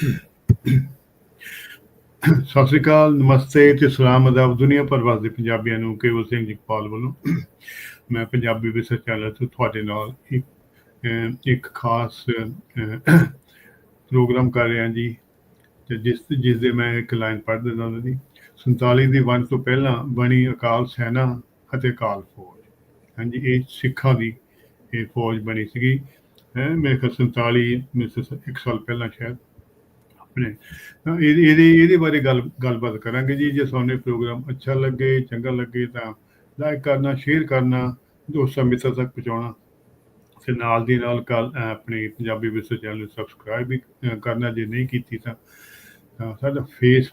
ਸਤਿ ਸ੍ਰੀ ਅਕਾਲ, ਨਮਸਤੇ ਤੇ ਸਲਾਮ ਅਦਾਬ ਦੁਨੀਆ ਭਰ ਵਸਦੇ ਪੰਜਾਬੀਆਂ ਨੂੰ, ਕੇਵਲ ਸਿੰਘ ਜਗਪਾਲ ਵੱਲੋਂ। ਮੈਂ ਪੰਜਾਬੀ ਵਿਸ਼ੇ ਚੈਨਲ ਤੋਂ ਤੁਹਾਡੇ ਨਾਲ ਇੱਕ ਇੱਕ ਖਾਸ ਪ੍ਰੋਗਰਾਮ ਕਰ ਰਿਹਾ ਜੀ, ਤੇ ਜਿਸ ਜਿਸ ਦੇ ਮੈਂ ਇੱਕ ਲਾਈਨ ਪੜ੍ਹ ਦਿੰਦਾ ਉਹਨਾਂ ਦੀ 47 ਦੀ ਵੰਡ ਤੋਂ ਪਹਿਲਾਂ ਬਣੀ ਅਕਾਲ ਸੈਨਾ ਅਤੇ ਅਕਾਲ ਫੌਜ। ਹਾਂਜੀ, ਇਹ ਸਿੱਖਾਂ ਦੀ, ਇਹ ਫੌਜ ਬਣੀ ਸੀਗੀ। ਹੈ, ਮੇਰੇ ਖਿਆਲ 47 ਮਿਸ ਇੱਕ ਸਾਲ ਪਹਿਲਾਂ ਸ਼ਾਇਦ। ਆਪਣੇ। ਤਾਂ ਇਹਦੇ ਇਹਦੇ ਇਹਦੇ ਬਾਰੇ ਗੱਲ, ਗੱਲਬਾਤ ਕਰਾਂਗੇ ਜੀ। ਜੇ ਤੁਹਾਨੂੰ ਪ੍ਰੋਗਰਾਮ ਅੱਛਾ ਲੱਗੇ, ਚੰਗਾ ਲੱਗੇ ਤਾਂ ਲਾਈਕ ਕਰਨਾ ਸ਼ੇਅਰ ਕਰਨਾ, ਦੋਸਤਾਂ ਮਿੱਤਰਾਂ ਤੱਕ ਪਹੁੰਚਾਉਣਾ। ਤੇ ਨਾਲ ਦੀ ਨਾਲ ਕੱਲ ਆਪਣੀ ਪੰਜਾਬੀ ਵਿਸ਼ਵ ਚੈਨਲ ਨੂੰ ਸਬਸਕ੍ਰਾਈਬ ਵੀ ਕਰਨਾ ਜੇ ਨਹੀਂ ਕੀਤੀ ਤਾਂ ਸਾਡਾ ਫੇਸ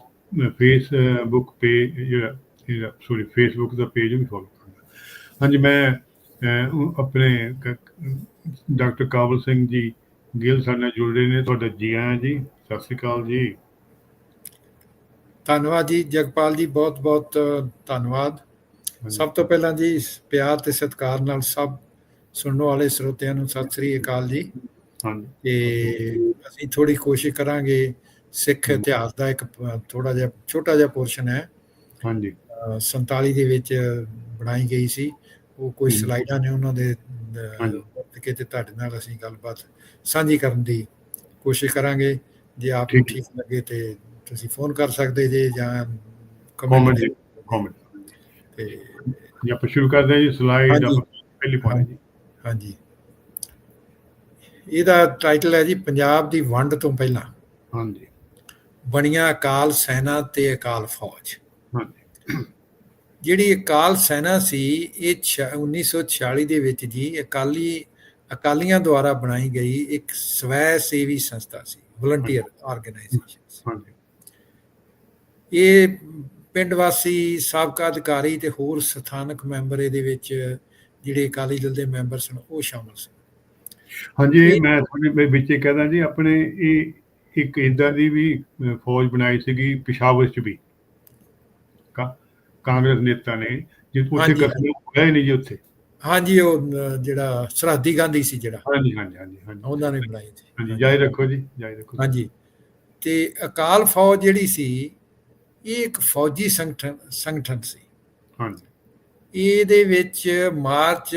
ਫੇਸਬੁੱਕ ਪੇਜ ਜਿਹੜਾ ਸੋਰੀ ਫੇਸਬੁੱਕ ਦਾ ਪੇਜ ਵੀ ਫੋਲੋ ਕਰਨਾ। ਹਾਂਜੀ, ਮੈਂ ਆਪਣੇ ਡਾਕਟਰ ਕਾਬਲ ਸਿੰਘ ਜੀ ਗਿੱਲ ਸਾਡੇ ਨਾਲ ਜੁੜ ਰਹੇ ਨੇ, ਤੁਹਾਡਾ ਜੀ ਆਇਆਂ ਜੀ। ਸਤਿ ਸ਼੍ਰੀ ਅਕਾਲ ਜੀ। ਧੰਨਵਾਦ ਜੀ ਜਗਪਾਲ ਜੀ ਬਹੁਤ ਬਹੁਤ ਧੰਨਵਾਦ। ਸਭ ਤੋਂ ਪਹਿਲਾਂ ਜੀ ਪਿਆਰ ਤੇ ਸਤਿਕਾਰ ਨਾਲ ਸਭ ਸੁਣਨ ਵਾਲੇ ਸਰੋਤਿਆਂ ਨੂੰ ਸਤਿ ਸ੍ਰੀ ਅਕਾਲ ਜੀ। ਹਾਂਜੀ। ਤੇ ਅਸੀਂ ਥੋੜੀ ਕੋਸ਼ਿਸ਼ ਕਰਾਂਗੇ ਸਿੱਖ ਇਤਿਹਾਸ ਦਾ ਇੱਕ ਥੋੜਾ ਜਿਹਾ ਛੋਟਾ ਜਿਹਾ ਪੋਰਸ਼ਨ ਹੈ। ਹਾਂਜੀ। ਅ, 47 ਦੇ ਵਿੱਚ ਬਣਾਈ ਗਈ ਸੀ। ਉਹ ਕੋਈ। ਸਲਾਈਡਾਂ ਨੇ ਉਹਨਾਂ ਦੇ ਅ, ਹਾਂਜੀ। ਵਰਤ ਕੇ ਤੇ ਤੁਹਾਡੇ ਨਾਲ ਅਸੀਂ ਗੱਲਬਾਤ ਸਾਂਝੀ ਕਰਨ ਦੀ ਕੋਸ਼ਿਸ਼ ਕਰਾਂਗੇ। ਜੇ ਆਪ ਨੂੰ ਠੀਕ ਲੱਗੇ ਤੇ ਤੁਸੀਂ ਫੋਨ ਕਰ ਸਕਦੇ ਜੇ ਜਾਂ ਕਮੈਂਟ ਕਮੈਂਟ ਤੇ ਜੀ ਆਪਾਂ ਸ਼ੁਰੂ ਕਰਦੇ ਹਾਂ ਜੀ ਸਲਾਈਡ ਪਹਿਲੀ ਪਾਣੀ ਜੀ। ਹਾਂਜੀ। ਇਹਦਾ ਟਾਈਟਲ ਹੈ ਜੀ ਪੰਜਾਬ ਦੀ ਵੰਡ ਤੋਂ ਪਹਿਲਾਂ ਹਾਂਜੀ। ਬਣੀਆਂ ਅਕਾਲ ਸੈਨਾ ਤੇ ਅਕਾਲ ਫੌਜ। ਹਾਂਜੀ। ਜਿਹੜੀ ਅਕਾਲ ਸੈਨਾ ਸੀ ਇਹ ਛ- 1946 ਦੇ ਵਿੱਚ ਜੀ ਅਕਾਲੀ ਅਕਾਲੀਆਂ ਦੁਆਰਾ ਬਣਾਈ ਗਈ ਇੱਕ ਸਵੈ ਸੇਵੀ ਸੰਸਥਾ ਸੀ। ਵਲੰਟੀਅਰ ਆਰਗੇਨਾਈਜੇਸ਼ਨ ਹਾਂਜੀ। ਇਹ ਪਿੰਡ ਵਾਸੀ ਸਾਬਕਾ ਅਧਿਕਾਰੀ ਤੇ ਹੋਰ ਸਥਾਨਕ ਮੈਂਬਰ ਇਹਦੇ ਵਿੱਚ ਜਿਹੜੇ ਅਕਾਲੀ ਦਲ ਦੇ ਮੈਂਬਰ ਸਨ ਉਹ ਸ਼ਾਮਲ ਸਨ। ਹਾਂਜੀ ਇਹ- ਮੈਂ ਤੁਹਾਡੇ ਵਿੱਚ ਵਿੱਚੇ ਕਹਦਾ ਜੀ ਆਪਣੇ ਇਹ ਇੱਕ ਇਦਾਂ ਦੀ ਵੀ ਫੌਜ ਬਣਾਈ ਸੀਗੀ ਪਿਸ਼ਾਵਰ ਚ ਵੀ। ਕਾਂਗਰਸ ਨੇਤਾ ਨੇ ਜਿੱਥੇ ਉੱਥੇ। ਕਤਲ ਹੋਇਆ ਨਹੀਂ ਜੀ ਉੱਥੇ। ਹਾਂਜੀ ਉਹ ਜਿਹੜਾ ਸਰਹੱਦੀ ਗਾਂਧੀ ਸੀ ਜਿਹੜਾ। ਹਾਂਜੀ ਹਾਂਜੀ ਹਾਂਜੀ ਉਹਨਾਂ ਨੇ ਬਣਾਈ ਸੀ। ਹਾਂਜੀ ਜਾਰੀ ਰੱਖੋ ਜੀ ਜਾਰੀ ਰੱਖੋ। ਹਾਂਜੀ। ਤੇ ਅਕਾਲ ਫੌਜ ਜਿਹੜੀ ਸੀ ਇਹ ਇੱਕ ਫੌਜੀ ਸੰਗਠਨ ਸੰਗਠਨ ਸੀ। ਹਾਂਜੀ। ਇਹਦੇ ਵਿੱਚ ਮਾਰਚ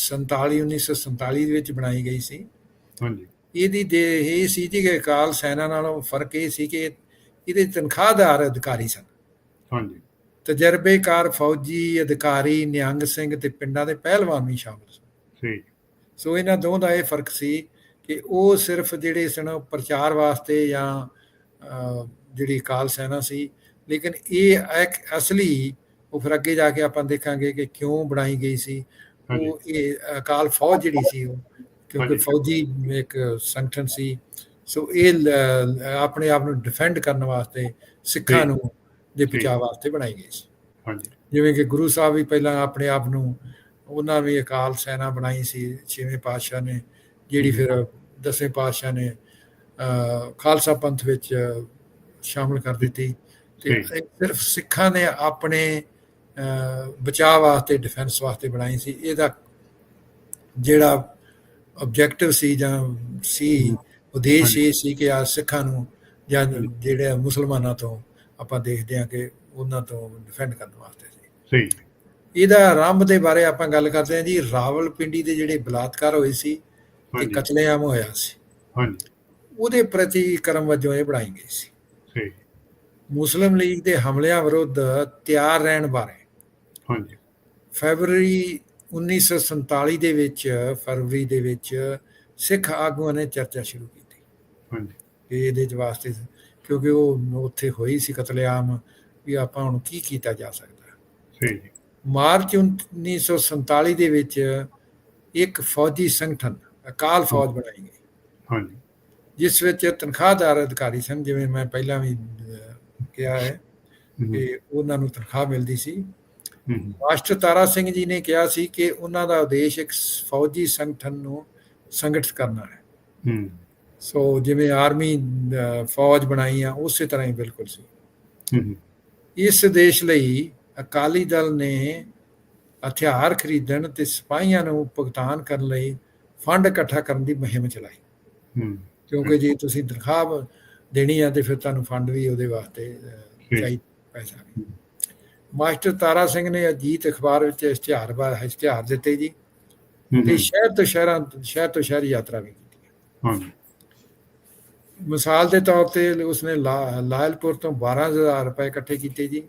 47 1947 ਦੇ ਵਿੱਚ ਬਣਾਈ ਗਈ ਸੀ। ਹਾਂਜੀ। ਇਹਦੀ ਦੇ ਇਹ ਸੀ ਜੀ ਕਿ ਅਕਾਲ ਸੈਨਾ ਨਾਲੋਂ ਫ਼ਰਕ ਇਹ ਸੀ ਕਿ ਇਹਦੇ ਤਨਖਾਹਦਾਰ ਅਧਿਕਾਰੀ ਸਨ। ਹਾਂਜੀ। ਤਜਰਬੇਕਾਰ ਫੌਜੀ ਅਧਿਕਾਰੀ ਨਿਹੰਗ ਸਿੰਘ ਤੇ ਪਿੰਡਾਂ ਦੇ ਪਹਿਲਵਾਨ ਵੀ ਸ਼ਾਮਲ ਸਨ। ਸੋ ਇਹਨਾਂ ਦੋਵਾਂ ਦਾ ਇਹ ਫ਼ਰਕ ਸੀ ਕਿ ਉਹ ਸਿਰਫ ਜਿਹੜੇ ਸਨ ਪ੍ਰਚਾਰ ਵਾਸਤੇ ਜਾਂ ਜਿਹੜੀ ਕਾਲ ਸੈਨਾ ਸੀ ਲੇਕਿਨ ਇਹ ਇੱਕ ਅਸਲੀ ਉਹ ਫਿਰ ਅੱਗੇ ਜਾ ਕੇ ਆਪਾਂ ਦੇਖਾਂਗੇ ਕਿ ਕਿਉਂ ਬਣਾਈ ਗਈ ਸੀ। ਉਹ ਇਹ ਅਕਾਲ ਫੌਜ ਜਿਹੜੀ ਸੀ ਉਹ ਕਿਉਂਕਿ। ਫੌਜੀ ਇੱਕ ਸੰਗਠਨ ਸੀ। ਸੋ ਇਹ ਆਪਣੇ ਆਪ ਨੂੰ ਡਿਫੈਂਡ ਕਰਨ ਵਾਸਤੇ ਸਿੱਖਾਂ। ਨੂੰ ਦੇ। ਬਚਾਅ ਵਾਸਤੇ ਬਣਾਈ ਗਈ ਸੀ। ਹਾਂਜੀ। ਜਿਵੇਂ ਕਿ ਗੁਰੂ ਸਾਹਿਬ ਵੀ ਪਹਿਲਾਂ ਆਪਣੇ ਆਪ ਨੂੰ ਉਹਨਾਂ ਵੀ ਅਕਾਲ ਸੈਨਾ ਬਣਾਈ ਸੀ ਛੇਵੇਂ ਪਾਤਸ਼ਾਹ ਨੇ ਜਿਹੜੀ ਫਿਰ ਦਸਵੇਂ ਪਾਤਸ਼ਾਹ ਨੇ ਖਾਲਸਾ ਪੰਥ ਵਿੱਚ ਸ਼ਾਮਲ ਕਰ ਦਿੱਤੀ। ਤੇ ਸਿਰਫ ਸਿੱਖਾਂ ਨੇ ਆਪਣੇ ਬਚਾਅ ਵਾਸਤੇ ਡਿਫੈਂਸ ਵਾਸਤੇ ਬਣਾਈ ਸੀ। ਇਹਦਾ ਜਿਹੜਾ ਆਬਜੈਕਟਿਵ ਸੀ ਜਾਂ ਸੀ ਉਦੇਸ਼ ਇਹ ਸੀ ਕਿ ਆ ਸਿੱਖਾਂ ਨੂੰ ਜਾਂ ਜਿਹੜੇ ਮੁਸਲਮਾਨਾਂ ਤੋਂ ਆਪਾਂ ਦੇਖਦੇ ਹਾਂ ਕਿ ਉਹਨਾਂ ਤੋਂ ਡਿਫੈਂਡ ਕਰਨ ਵਾਸਤੇ ਸੀ ਸਹੀ। ਇਹਦਾ ਆਰੰਭ ਦੇ ਬਾਰੇ ਆਪਾਂ ਗੱਲ ਕਰਦੇ ਹਾਂ ਜੀ। ਰਾਵਲਪਿੰਡੀ ਦੇ ਜਿਹੜੇ ਬਲਾਤਕਾਰ ਹੋਏ ਸੀ ਤੇ ਕਤਲੇਆਮ ਹੋਇਆ ਸੀ। ਹਾਂਜੀ। ਉਹਦੇ ਪ੍ਰਤੀ ਕਰਮ ਵਜੋਂ ਇਹ ਬਣਾਈ ਗਈ ਸੀ। ਸਹੀ। ਮੁਸਲਿਮ ਲੀਗ ਦੇ ਹਮਲਿਆਂ ਵਿਰੁੱਧ ਤਿਆਰ ਰਹਿਣ ਬਾਰੇ ਹਾਂਜੀ। ਫੈਬਰੂਰੀ 1947 ਦੇ ਵਿੱਚ ਫਰਵਰੀ ਦੇ ਵਿੱਚ ਸਿੱਖ ਆਗੂਆਂ ਨੇ ਚਰਚਾ ਸ਼ੁਰੂ ਕੀਤੀ। ਹਾਂਜੀ। ਕਿ ਇਹਦੇ ਚ ਵਾਸਤੇ ਕਿਉਂਕਿ ਉਹ ਉੱਥੇ ਹੋਈ ਸੀ ਕਤਲੇਆਮ ਵੀ ਆਪਾਂ ਹੁਣ ਕੀ ਕੀਤਾ ਜਾ ਸਕਦਾ? ਜੀ। ਮਾਰਚ 1947 ਦੇ ਵਿੱਚ ਇੱਕ ਫੌਜੀ ਸੰਗਠਨ ਅਕਾਲ ਫੌਜ ਬਣਾਈ ਗਈ। ਹਾਂਜੀ। ਜਿਸ ਵਿੱਚ ਤਨਖਾਹਦਾਰ ਅਧਿਕਾਰੀ ਸਨ ਜਿਵੇਂ ਮੈਂ ਪਹਿਲਾਂ ਵੀ ਕਿਹਾ ਹੈ ਕਿ ਉਹਨਾਂ ਨੂੰ ਤਨਖਾਹ ਮਿਲਦੀ ਸੀ। ਮਾਸਟਰ ਤਾਰਾ ਸਿੰਘ ਜੀ ਨੇ ਕਿਹਾ ਸੀ ਕਿ ਉਹਨਾਂ ਦਾ ਉਦੇਸ਼ ਇੱਕ ਫੌਜੀ ਸੰਗਠਨ ਨੂੰ ਸੰਗਠਿਤ ਕਰਨਾ ਹੈ। ਸੋ ਜਿਵੇਂ ਆਰਮੀ ਫੌਜ ਬਣਾਈ ਆ ਉਸੇ ਤਰ੍ਹਾਂ ਹੀ ਬਿਲਕੁਲ ਸੀ। ਇਸ ਦੇਸ਼ ਲਈ ਅਕਾਲੀ ਦਲ ਨੇ ਹਥਿਆਰ ਖਰੀਦਣ ਤੇ ਸਿਪਾਹੀਆਂ ਨੂੰ ਭੁਗਤਾਨ ਕਰਨ ਲਈ ਫੰਡ ਇਕੱਠਾ ਕਰਨ ਦੀ ਮੁਹਿੰਮ ਚਲਾਈ। ਕਿਉਂਕਿ ਜੇ ਤੁਸੀਂ ਤਨਖਾਹ ਦੇਣੀ ਆ ਤੇ ਫਿਰ ਤੁਹਾਨੂੰ ਫੰਡ ਵੀ ਉਹਦੇ ਵਾਸਤੇ। ਚਾਹੀਦਾ ਪੈਸਾ ਮਾਸਟਰ ਤਾਰਾ ਸਿੰਘ ਨੇ ਅਜੀਤ ਅਖਬਾਰ ਵਿੱਚ ਇਸ਼ਤਿਹਾਰ ਬਾ ਇਸ਼ਤਿਹਾਰ ਦਿੱਤੇ ਜੀ। ਤੇ ਸ਼ਹਿਰ ਤੋਂ ਸ਼ਹਿਰਾਂ ਸ਼ਹਿਰ ਤੋਂ ਸ਼ਹਿਰ ਯਾਤਰਾ ਵੀ ਕੀਤੀ। ਹਾਂਜੀ। ਮਿਸਾਲ ਦੇ ਤੌਰ ਤੇ ਉਸਨੇ ਲਾਇਲਪੁਰ ਤੋਂ 12000 ਰੁਪਏ ਇਕੱਠੇ ਕੀਤੇ ਜੀ।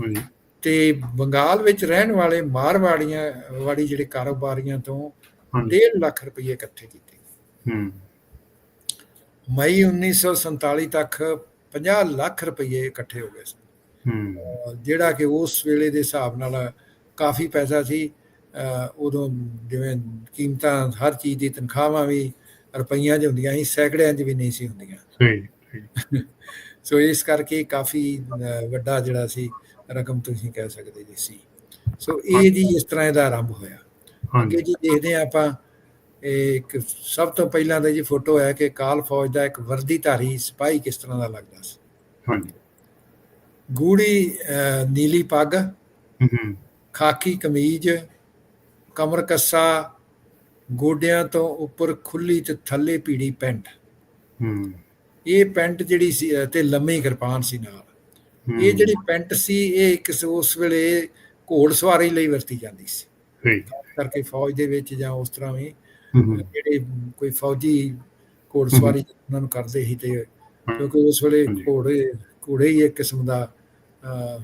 ਹਾਂਜੀ। ਤੇ ਬੰਗਾਲ ਵਿੱਚ ਰਹਿਣ ਵਾਲੇ ਮਾਰਵਾੜੀਆਂ ਵਾੜੀ ਜਿਹੜੇ ਕਾਰੋਬਾਰੀਆਂ ਤੋਂ ਹਾਂਜੀ। 1.5 ਲੱਖ ਰੁਪਏ ਇਕੱਠੇ ਕੀਤੇ। ਮਈ 1947 ਤੱਕ 50 ਲੱਖ ਰੁਪਏ ਇਕੱਠੇ ਹੋ ਗਏ ਸਨ ਅਹ ਜਿਹੜਾ ਕਿ ਉਸ ਵੇਲੇ ਦੇ ਹਿਸਾਬ ਨਾਲ ਕਾਫੀ ਪੈਸਾ ਸੀ। ਉਦੋਂ ਜਿਵੇਂ ਕੀਮਤਾਂ ਹਰ ਚੀਜ਼ ਦੀ ਤਨਖਾਹਾਂ ਵੀ ਰੁਪਈਆਂ 'ਚ ਹੁੰਦੀਆਂ ਸੀ ਸੈਕੜਿਆਂ 'ਚ ਵੀ ਨਹੀਂ ਸੀ ਹੁੰਦੀਆਂ। ਸਹੀ ਸਹੀ। ਸੋ ਇਸ ਕਰਕੇ ਕਾਫੀ ਵੱਡਾ ਜਿਹੜਾ ਸੀ ਰਕਮ ਤੁਸੀਂ ਕਹਿ ਸਕਦੇ ਜੀ ਸੀ। ਸੋ ਇਹ ਜੀ ਇਸ ਤਰ੍ਹਾਂ ਇਹਦਾ ਆਰੰਭ ਹੋਇਆ। ਹਾਂਜੀ ਜੀ ਦੇਖਦੇ ਹਾਂ ਆਪਾਂ ਇਹ ਇੱਕ ਸਭ ਤੋਂ ਪਹਿਲਾਂ ਤਾਂ ਜੀ ਫੋਟੋ ਹੈ ਕਿ ਕਾਲ ਫੌਜ ਦਾ ਇੱਕ ਵਰਦੀਧਾਰੀ ਸਿਪਾਹੀ ਕਿਸ ਤਰ੍ਹਾਂ ਦਾ ਲੱਗਦਾ ਸੀ। ਹਾਂਜੀ। ਗੂੜੀ ਨੀਲੀ ਪੱਗ ਹਮ ਖਾਕੀ ਕਮੀਜ਼ ਕਮਰ ਕੱਸਾ ਗੋਡਿਆਂ ਤੋਂ ਉੱਪਰ ਖੁੱਲੀ ਤੇ ਥੱਲੇ ਪੀੜੀ ਪੈਂਟ। ਹਮ ਇਹ ਪੈਂਟ ਜਿਹੜੀ ਸੀ ਤੇ ਲੰਮੀ ਕਿਰਪਾਨ ਸੀ ਨਾਲ। ਇਹ ਜਿਹੜੀ ਪੈਂਟ ਸੀ ਇਹ ਕਿਸ ਉਸ ਵੇਲੇ ਘੋੜ ਸਵਾਰੀ ਲਈ ਵਰਤੀ ਜਾਂਦੀ ਸੀ। ਸਹੀ ਕਰਕੇ ਫੌਜ ਦੇ ਵਿੱਚ ਜਾਂ ਉਸ ਤਰ੍ਹਾਂ ਵੀ ਜਿਹੜੇ ਕੋਈ ਫੌਜੀ ਘੋੜ ਸਵਾਰੀ ਉਹਨਾਂ ਨੂੰ ਕਰਦੇ ਸੀ ਤੇ ਕਿਉਂਕਿ ਉਸ ਵੇਲੇ। ਘੋੜੇ ਘੋੜੇ ਹੀ ਇੱਕ ਕਿਸਮ ਦਾ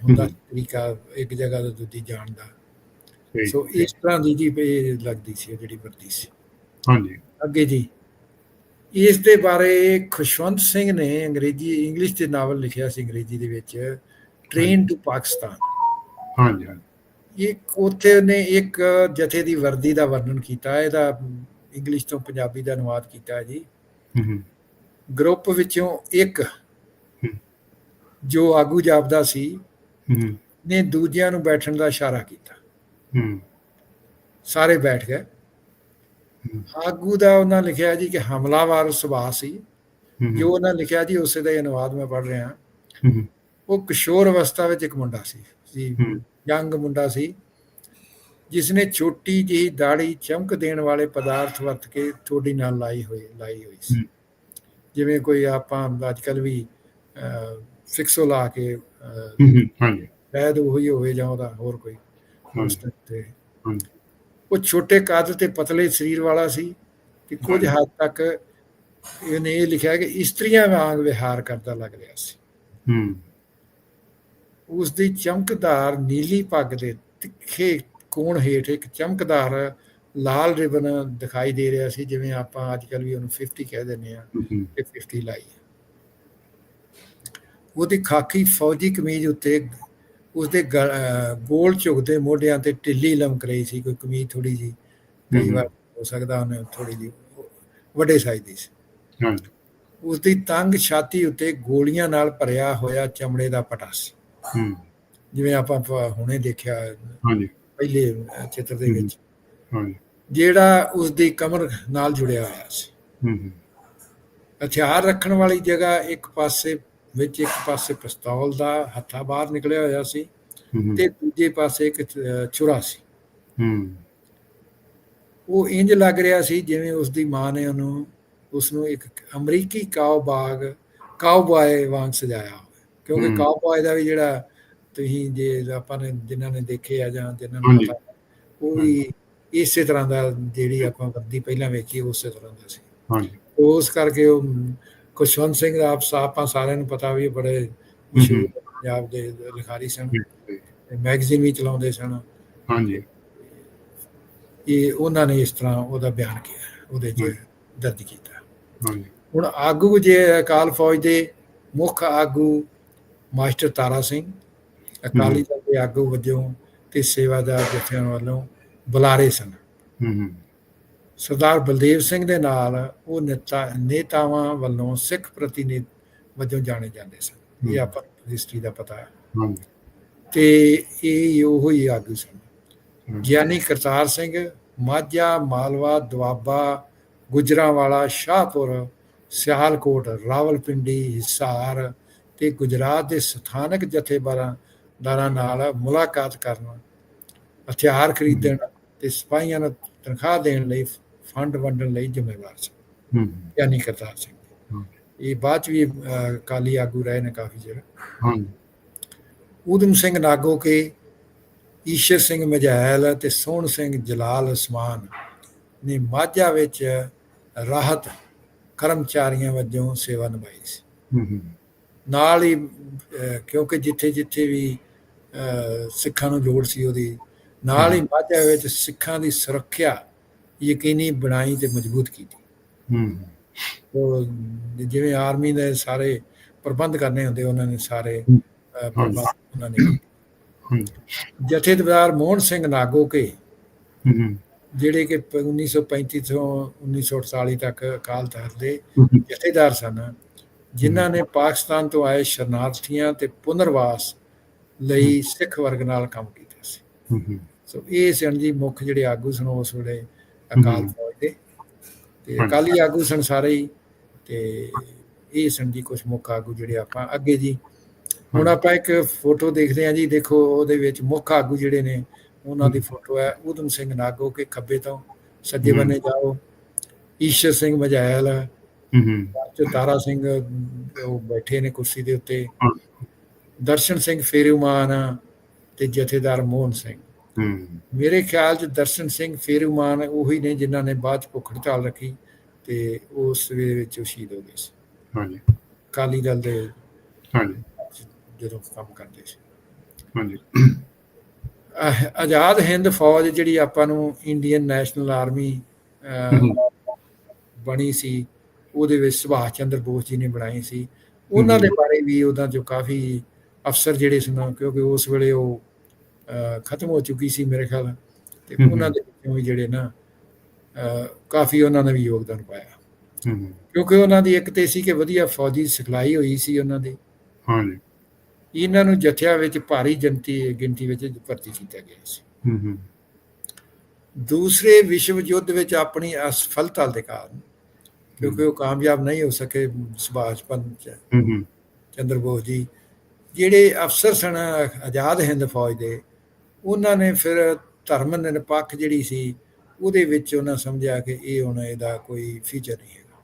ਹੁੰਦਾ ਤਰੀਕਾ ਇੱਕ ਜਗ੍ਹਾ ਤੋਂ ਦੂਜੀ ਜਾਣ ਦਾ। ਸੋ ਇਸ ਤਰ੍ਹਾਂ ਦੀ ਜੀ ਇਹ ਲੱਗਦੀ ਸੀ ਇਹ ਜਿਹੜੀ ਵਰਦੀ ਸੀ। ਹਾਂਜੀ। ਅੱਗੇ ਜੀ ਇਸ ਦੇ ਬਾਰੇ ਖੁਸ਼ਵੰਤ ਸਿੰਘ ਨੇ ਅੰਗਰੇਜ਼ੀ ਇੰਗਲਿਸ਼ ਦੇ ਨਾਵਲ ਲਿਖਿਆ ਸੀ ਅੰਗਰੇਜ਼ੀ ਦੇ ਵਿੱਚ ਟ੍ਰੇਨ ਟੂ ਪਾਕਿਸਤਾਨ ਹਾਂਜੀ ਹਾਂਜੀ। ਇੱਕ ਉੱਥੇ ਉਹਨੇ ਇੱਕ ਜਥੇ ਦੀ ਵਰਦੀ ਦਾ ਵਰਣਨ ਕੀਤਾ ਇਹਦਾ ਇੰਗਲਿਸ਼ ਤੋਂ ਪੰਜਾਬੀ ਦਾ ਅਨੁਵਾਦ ਕੀਤਾ ਹੈ ਜੀ ਹਮ ਗਰੁੱਪ ਵਿੱਚੋਂ ਇੱਕ। ਜੋ ਆਗੂ ਜਾਪਦਾ ਸੀ ਹਮ ਨੇ ਦੂਜਿਆਂ ਨੂੰ ਬੈਠਣ ਦਾ ਇਸ਼ਾਰਾ ਕੀਤਾ। ਹਮ ਸਾਰੇ ਬੈਠ ਗਏ। ਆਗੂ ਦਾ ਉਹਨਾਂ ਲਿਖਿਆ ਜੀ ਕਿ ਹਮਲਾਵਰ ਸੁਭਾਅ ਸੀ। ਜੋ ਉਹਨਾਂ ਲਿਖਿਆ ਜੀ ਉਸੇ ਦਾ ਹੀ ਅਨੁਵਾਦ ਮੈਂ ਪੜ੍ਹ ਰਿਹਾ। ਉਹ ਕਿਸ਼ੋਰ ਅਵਸਥਾ ਵਿੱਚ ਇੱਕ ਮੁੰਡਾ ਸੀ। ਜੀ ਯੰਗ ਮੁੰਡਾ ਸੀ। ਜਿਸ ਨੇ ਛੋਟੀ ਜਿਹੀ ਦਾੜੀ ਚਮਕ ਦੇਣ ਵਾਲੇ ਪਦਾਰਥ ਵਰਤ ਕੇ ਥੋੜੀ ਨਾਲ ਲਾਈ ਹੋਈ ਲਾਈ ਹੋਈ ਸੀ। ਜਿਵੇਂ ਕੋਈ ਆਪਾਂ ਅੱਜ ਕੱਲ ਵੀ ਫਿਕਸੋ ਲਾ ਕੇ ਹਾਂਜੀ। ਸ਼ਾਇਦ ਉਹੀ ਹੋਵੇ ਜਾਂ ਉਹਦਾ ਹੋਰ ਕੋਈ। ਤੇ। ਹਾਂਜੀ ਉਹ ਛੋਟੇ ਕੱਦ ਤੇ ਪਤਲੇ ਸਰੀਰ ਵਾਲਾ ਸੀ ਤੇ ਕੁਝ ਹੱਦ ਤੱਕ ਇਹਨੇ ਇਹ ਲਿਖਿਆ ਕਿ ਇਸਤਰੀਆਂ ਵਾਂਗ ਵਿਹਾਰ ਕਰਦਾ ਲੱਗ ਰਿਹਾ ਸੀ। ਹਮ ਉਸ ਦੀ ਚਮਕਦਾਰ ਨੀਲੀ ਪੱਗ ਦੇ ਤਿੱਖੇ ਕੋਣ ਹੇਠ ਇੱਕ ਚਮਕਦਾਰ ਲਾਲ ਰਿਬਨ ਦਿਖਾਈ ਦੇ ਰਿਹਾ ਸੀ ਜਿਵੇਂ ਆਪਾਂ ਅੱਜ ਕੱਲ ਵੀ ਉਹਨੂੰ 50 ਕਹਿ ਦਿੰਦੇ ਆ ਤੇ 50 ਲਾਈ ਹੈ। ਉਹਦੀ ਖਾਕੀ ਫੌਜੀ ਕਮੀਜ਼ ਉੱਤੇ ਉਸਦੇ ਗੋਲ ਝੁਕਦੇ ਮੋਢਿਆਂ ਤੇ ਢਿੱਲੀ ਲਮਕ ਰਹੀ ਸੀ ਕੋਈ ਕਮੀਜ਼ ਥੋੜੀ ਜੀ ਕਈ। ਵਾਰ ਹੋ ਸਕਦਾ ਉਹਨੇ ਥੋੜੀ ਜੀ ਵੱਡੇ ਸਾਈਜ਼ ਦੀ ਸੀ। ਹਾਂਜੀ ਉਸਦੀ ਤੰਗ ਛਾਤੀ ਉੱਤੇ ਗੋਲੀਆਂ ਨਾਲ ਭਰਿਆ ਹੋਇਆ ਚਮੜੇ ਦਾ ਪਟਾ ਸੀ। ਹਮ ਜਿਵੇਂ ਆਪਾਂ ਹੁਣੇ ਦੇਖਿਆ ਹਾਂਜੀ। ਪਹਿਲੇ ਚਿੱਤਰ ਦੇ ਵਿੱਚ। ਹਾਂਜੀ। ਜਿਹੜਾ ਉਸਦੀ ਕਮਰ ਨਾਲ ਜੁੜਿਆ ਹੋਇਆ ਸੀ। ਹਮ ਹਥਿਆਰ ਰੱਖਣ ਵਾਲੀ ਜਗ੍ਹਾ ਇੱਕ ਪਾਸੇ ਵਿੱਚ ਇੱਕ ਪਾਸੇ ਪਿਸਤੌਲ ਦਾ ਹੱਥਾ ਬਾਹਰ ਨਿਕਲਿਆ ਹੋਇਆ ਸੀ ਤੇ ਦੂਜੇ ਪਾਸੇ ਇੱਕ ਛੁਰਾ ਸੀ। ਉਹ ਇੰਜ ਲੱਗ ਰਿਹਾ ਸੀ ਜਿਵੇਂ ਉਸ ਦੀ ਮਾਂ ਨੇ ਉਹਨੂੰ ਉਸ ਨੂੰ ਇੱਕ ਅਮਰੀਕੀ ਕਾਊਬਾਗ ਕਾਊਬਾਏ ਵਾਂਗ ਸਜਾਇਆ ਹੋਵੇ। ਕਿਉਂਕਿ ਹਮ। ਕਾਊਬਾਏ ਦਾ ਵੀ ਜਿਹੜਾ ਤੁਸੀਂ ਜੇ ਆਪਾਂ ਨੇ ਜਿਨ੍ਹਾਂ ਨੇ ਦੇਖੇ ਆ ਜਾਂ ਜਿਨ੍ਹਾਂ ਨੂੰ। ਪਤਾ ਉਹ ਵੀ ਇਸੇ ਤਰ੍ਹਾਂ ਦਾ ਜਿਹੜੀ ਆਪਾਂ ਵਰਦੀ ਪਹਿਲਾਂ ਵੇਖੀ ਉਸੇ ਤਰ੍ਹਾਂ ਦਾ ਸੀ। ਹਾਂਜੀ। ਉਸ ਕਰਕੇ ਉਹ ਖੁਸ਼ਵੰਤ ਸਿੰਘ ਦਾ ਆਪ ਆਪਾਂ ਸਾਰਿਆਂ ਨੂੰ ਪਤਾ ਵੀ ਬੜੇ ਮਸ਼ਹੂਰ ਪੰਜਾਬ ਦੇ ਲਿਖਾਰੀ ਸਨ। ਮੈਗਜ਼ੀਨ ਵੀ ਚਲਾਉਂਦੇ ਸਨ। ਹਾਂਜੀ। ਇਹ ਉਹਨਾਂ ਨੇ ਇਸ ਤਰ੍ਹਾਂ ਉਹਦਾ ਬਿਆਨ ਕੀਤਾ ਉਹਦੇ 'ਚ ਦਰਜ ਕੀਤਾ। ਹਾਂਜੀ। ਹੁਣ ਆਗੂ ਜੇ ਅਕਾਲ ਫੌਜ ਦੇ ਮੁੱਖ ਆਗੂ ਮਾਸਟਰ ਤਾਰਾ ਸਿੰਘ ਅਕਾਲੀ ਦਲ ਦੇ ਆਗੂ ਵਜੋਂ ਤੇ ਸੇਵਾਦਾਰ ਜਥਿਆਂ ਵੱਲੋਂ ਬੁਲਾਰੇ ਸਨ। ਹਮ ਸਰਦਾਰ ਬਲਦੇਵ ਸਿੰਘ ਦੇ ਨਾਲ ਉਹ ਨੇਤਾ ਨੇਤਾਵਾਂ ਵੱਲੋਂ ਸਿੱਖ ਪ੍ਰਤੀਨਿਧ ਵਜੋਂ ਜਾਣੇ ਜਾਂਦੇ ਸਨ। ਇਹ। ਆਪਾਂ ਹਿਸਟਰੀ ਦਾ ਪਤਾ ਹੈ। ਤੇ ਇਹ ਉਹੋ ਹੀ ਆਗੂ ਸਨ। ਗਿਆਨੀ ਕਰਤਾਰ ਸਿੰਘ ਮਾਝਾ ਮਾਲਵਾ ਦੁਆਬਾ ਗੁਜਰਾਂਵਾਲਾ ਸ਼ਾਹਪੁਰ ਸਿਆਲਕੋਟ ਰਾਵਲਪਿੰਡੀ ਹਿਸਾਰ ਤੇ ਗੁਜਰਾਤ ਦੇ ਸਥਾਨਕ ਜਥੇਦਾਰਾਂ ਦਾਰਾਂ ਨਾਲ ਮੁਲਾਕਾਤ ਕਰਨ ਹਥਿਆਰ ਖਰੀਦਣ ਤੇ ਸਿਪਾਹੀਆਂ ਨੂੰ ਤਨਖਾਹ ਦੇਣ ਲਈ ਫੰਡ ਵੰਡਣ ਲਈ ਜ਼ਿੰਮੇਵਾਰ ਸੀ। ਹਮ ਗਿਆਨੀ ਕਰਤਾਰ ਸਿੰਘ। ਇਹ ਬਾਅਦ ਚ ਵੀ ਅਕਾਲੀ ਆਗੂ ਰਹੇ ਨੇ ਕਾਫੀ ਚਿਰ। ਹਾਂਜੀ ਊਧਮ ਸਿੰਘ ਨਾਗੋਕੇ ਈਸ਼ਰ ਸਿੰਘ ਮਝੈਲ ਤੇ ਸੋਹਣ ਸਿੰਘ ਜਲਾਲ ਉਸਮਾਨ ਨੇ ਮਾਝਾ ਵਿੱਚ ਰਾਹਤ ਕਰਮਚਾਰੀਆਂ ਵਜੋਂ ਸੇਵਾ ਨਿਭਾਈ ਸੀ। ਹੂੰ ਹੂੰ। ਨਾਲ ਹੀ ਕਿਉਂਕਿ ਜਿੱਥੇ ਜਿੱਥੇ ਵੀ ਸਿੱਖਾਂ ਨੂੰ ਲੋੜ ਸੀ ਉਹਦੀ ਨਾਲ ਹੀ। ਮਾਝਾ ਵਿੱਚ ਸਿੱਖਾਂ ਦੀ ਸੁਰੱਖਿਆ ਯਕੀਨੀ ਬਣਾਈ ਤੇ ਮਜ਼ਬੂਤ ਕੀਤੀ। ਹੂੰ। ਉਹ ਜਿਵੇਂ ਆਰਮੀ ਦੇ ਸਾਰੇ ਪ੍ਰਬੰਧ ਕਰਨੇ ਹੁੰਦੇ ਉਹਨਾਂ ਨੇ ਸਾਰੇ ਪ੍ਰਬੰਧ ਉਹਨਾਂ ਨੇ ਜਥੇਦਾਰ ਮੋਹਨ ਸਿੰਘ ਨਾਗੋਕੇ ਹੂੰ ਹੂੰ। ਜਿਹੜੇ ਕਿ ਪ- 1935 ਤੋਂ 1948 ਤੱਕ ਅਕਾਲ ਤਖਤ ਦੇ ਜਥੇਦਾਰ ਸਨ ਜਿਨ੍ਹਾਂ ਨੇ ਪਾਕਿਸਤਾਨ ਤੋਂ ਆਏ ਸ਼ਰਨਾਰਥੀਆਂ ਤੇ ਪੁਨਰਵਾਸ ਲਈ ਸਿੱਖ ਵਰਗ ਨਾਲ ਕੰਮ ਕੀਤਾ ਸੀ। ਸੋ ਇਹ ਸਨ ਜੀ ਮੁੱਖ ਜਿਹੜੇ ਆਗੂ ਸਨ ਉਸ ਵੇਲੇ ਅਕਾਲ। ਫੌਜ ਦੇ। ਤੇ। ਅਕਾਲੀ ਆਗੂ ਸਨ ਸਾਰੇ ਹੀ। ਤੇ ਇਹ ਸਨ ਜੀ ਕੁਝ ਮੁੱਖ ਆਗੂ ਜਿਹੜੇ ਆਪਾਂ ਅੱਗੇ ਜੀ। ਹੁਣ। ਆਪਾਂ ਇੱਕ ਫੋਟੋ ਦੇਖਦੇ ਹਾਂ ਜੀ। ਦੇਖੋ ਉਹਦੇ ਵਿੱਚ ਮੁੱਖ ਆਗੂ ਜਿਹੜੇ ਨੇ ਉਹਨਾਂ ਦੀ ਫੋਟੋ ਹੈ ਊਧਮ ਸਿੰਘ ਨਾਗੋ ਕੇ ਖੱਬੇ ਤੋਂ। ਸੱਜੇ। ਬੰਨੇ ਜਾਓ। ਈਸ਼ਰ ਸਿੰਘ ਮਝੈਲ ਹੂੰ। ਹੂੰ ਤਾਰਾ ਸਿੰਘ ਉਹ ਬੈਠੇ ਨੇ ਕੁਰਸੀ ਦੇ ਉੱਤੇ। ਦਰਸ਼ਨ ਸਿੰਘ ਫੇਰੂਮਾਨ ਤੇ ਜਥੇਦਾਰ ਮੋਹਨ ਸਿੰਘ। ਮੇਰੇ ਖਿਆਲ 'ਚ ਦਰਸ਼ਨ ਸਿੰਘ ਫੇਰੂਮਾਨ ਉਹੀ ਨੇ ਜਿਨ੍ਹਾਂ ਨੇ ਬਾਅਦ ਭੁੱਖ ਹੜਤਾਲ ਰੱਖੀ ਤੇ ਉਸ ਵੇਲੇ ਵਿੱਚ ਉਹ ਸ਼ਹੀਦ ਹੋ ਗਏ ਸੀ। ਹਾਂਜੀ। ਅਕਾਲੀ ਦਲ ਦੇ ਹਾਂਜੀ। ਜਦੋਂ ਕੰਮ ਕਰਦੇ ਸੀ। ਹਾਂਜੀ। ਆਜ਼ਾਦ ਹਿੰਦ ਫੌਜ ਜਿਹੜੀ ਆਪਾਂ ਨੂੰ ਇੰਡੀਅਨ ਨੈਸ਼ਨਲ ਆਰਮੀ। ਬਣੀ ਸੀ ਉਹਦੇ ਵਿੱਚ ਸੁਭਾਸ਼ ਚੰਦਰ ਬੋਸ ਜੀ ਨੇ ਬਣਾਈ ਸੀ। ਉਹਨਾਂ ਦੇ ਬਾਰੇ ਵੀ ਉਹਦਾ ਜੋ ਕਾਫੀ ਅਫਸਰ ਜਿਹੜੇ ਸਨ ਕਿਉਂਕਿ ਉਸ ਵੇਲੇ ਉਹ ਖਤਮ ਹੋ ਚੁੱਕੀ ਸੀ ਮੇਰੇ ਖਿਆਲ ਤੇ। ਉਹਨਾਂ ਦੇ ਵਿੱਚੋਂ ਜਿਹੜੇ ਨਾ ਕਾਫੀ ਉਹਨਾਂ ਨੇ ਵੀ ਯੋਗਦਾਨ ਪਾਇਆ। ਕਿਉਂਕਿ ਉਹਨਾਂ ਦੀ ਇੱਕ ਤੇ ਸੀ ਕਿ ਵਧੀਆ ਫੌਜੀ ਸਿਖਲਾਈ ਹੋਈ ਸੀ ਉਹਨਾਂ ਦੀ। ਹਾਂਜੀ ਇਹਨਾਂ ਨੂੰ ਜਥਿਆਂ ਵਿੱਚ ਭਾਰੀ ਜਨਤੀ ਗਿਣਤੀ ਵਿੱਚ ਭਰਤੀ ਕੀਤਾ ਗਿਆ ਸੀ। ਦੂਸਰੇ ਵਿਸ਼ਵ ਯੁੱਧ ਵਿੱਚ ਆਪਣੀ ਅਸਫਲਤਾ ਦੇ ਕਾਰਨ ਕਿਉਂਕਿ ਉਹ ਕਾਮਯਾਬ ਨਹੀਂ ਹੋ ਸਕੇ ਸੁਭਾਸ਼ ਹੂੰ ਚੰਦਰ ਬੋਸ ਜੀ ਜਿਹੜੇ ਅਫਸਰ ਸਨ ਆਜ਼ਾਦ ਹਿੰਦ ਫੌਜ ਦੇ ਉਹਨਾਂ ਨੇ ਫਿਰ ਧਰਮ ਨਿਰਪੱਖ ਜਿਹੜੀ ਸੀ ਉਹਦੇ ਵਿੱਚ ਉਹਨਾਂ ਸਮਝਿਆ ਕਿ ਇਹ ਹੁਣ ਇਹਦਾ ਕੋਈ ਫੀਚਰ ਨਹੀਂ ਹੈਗਾ।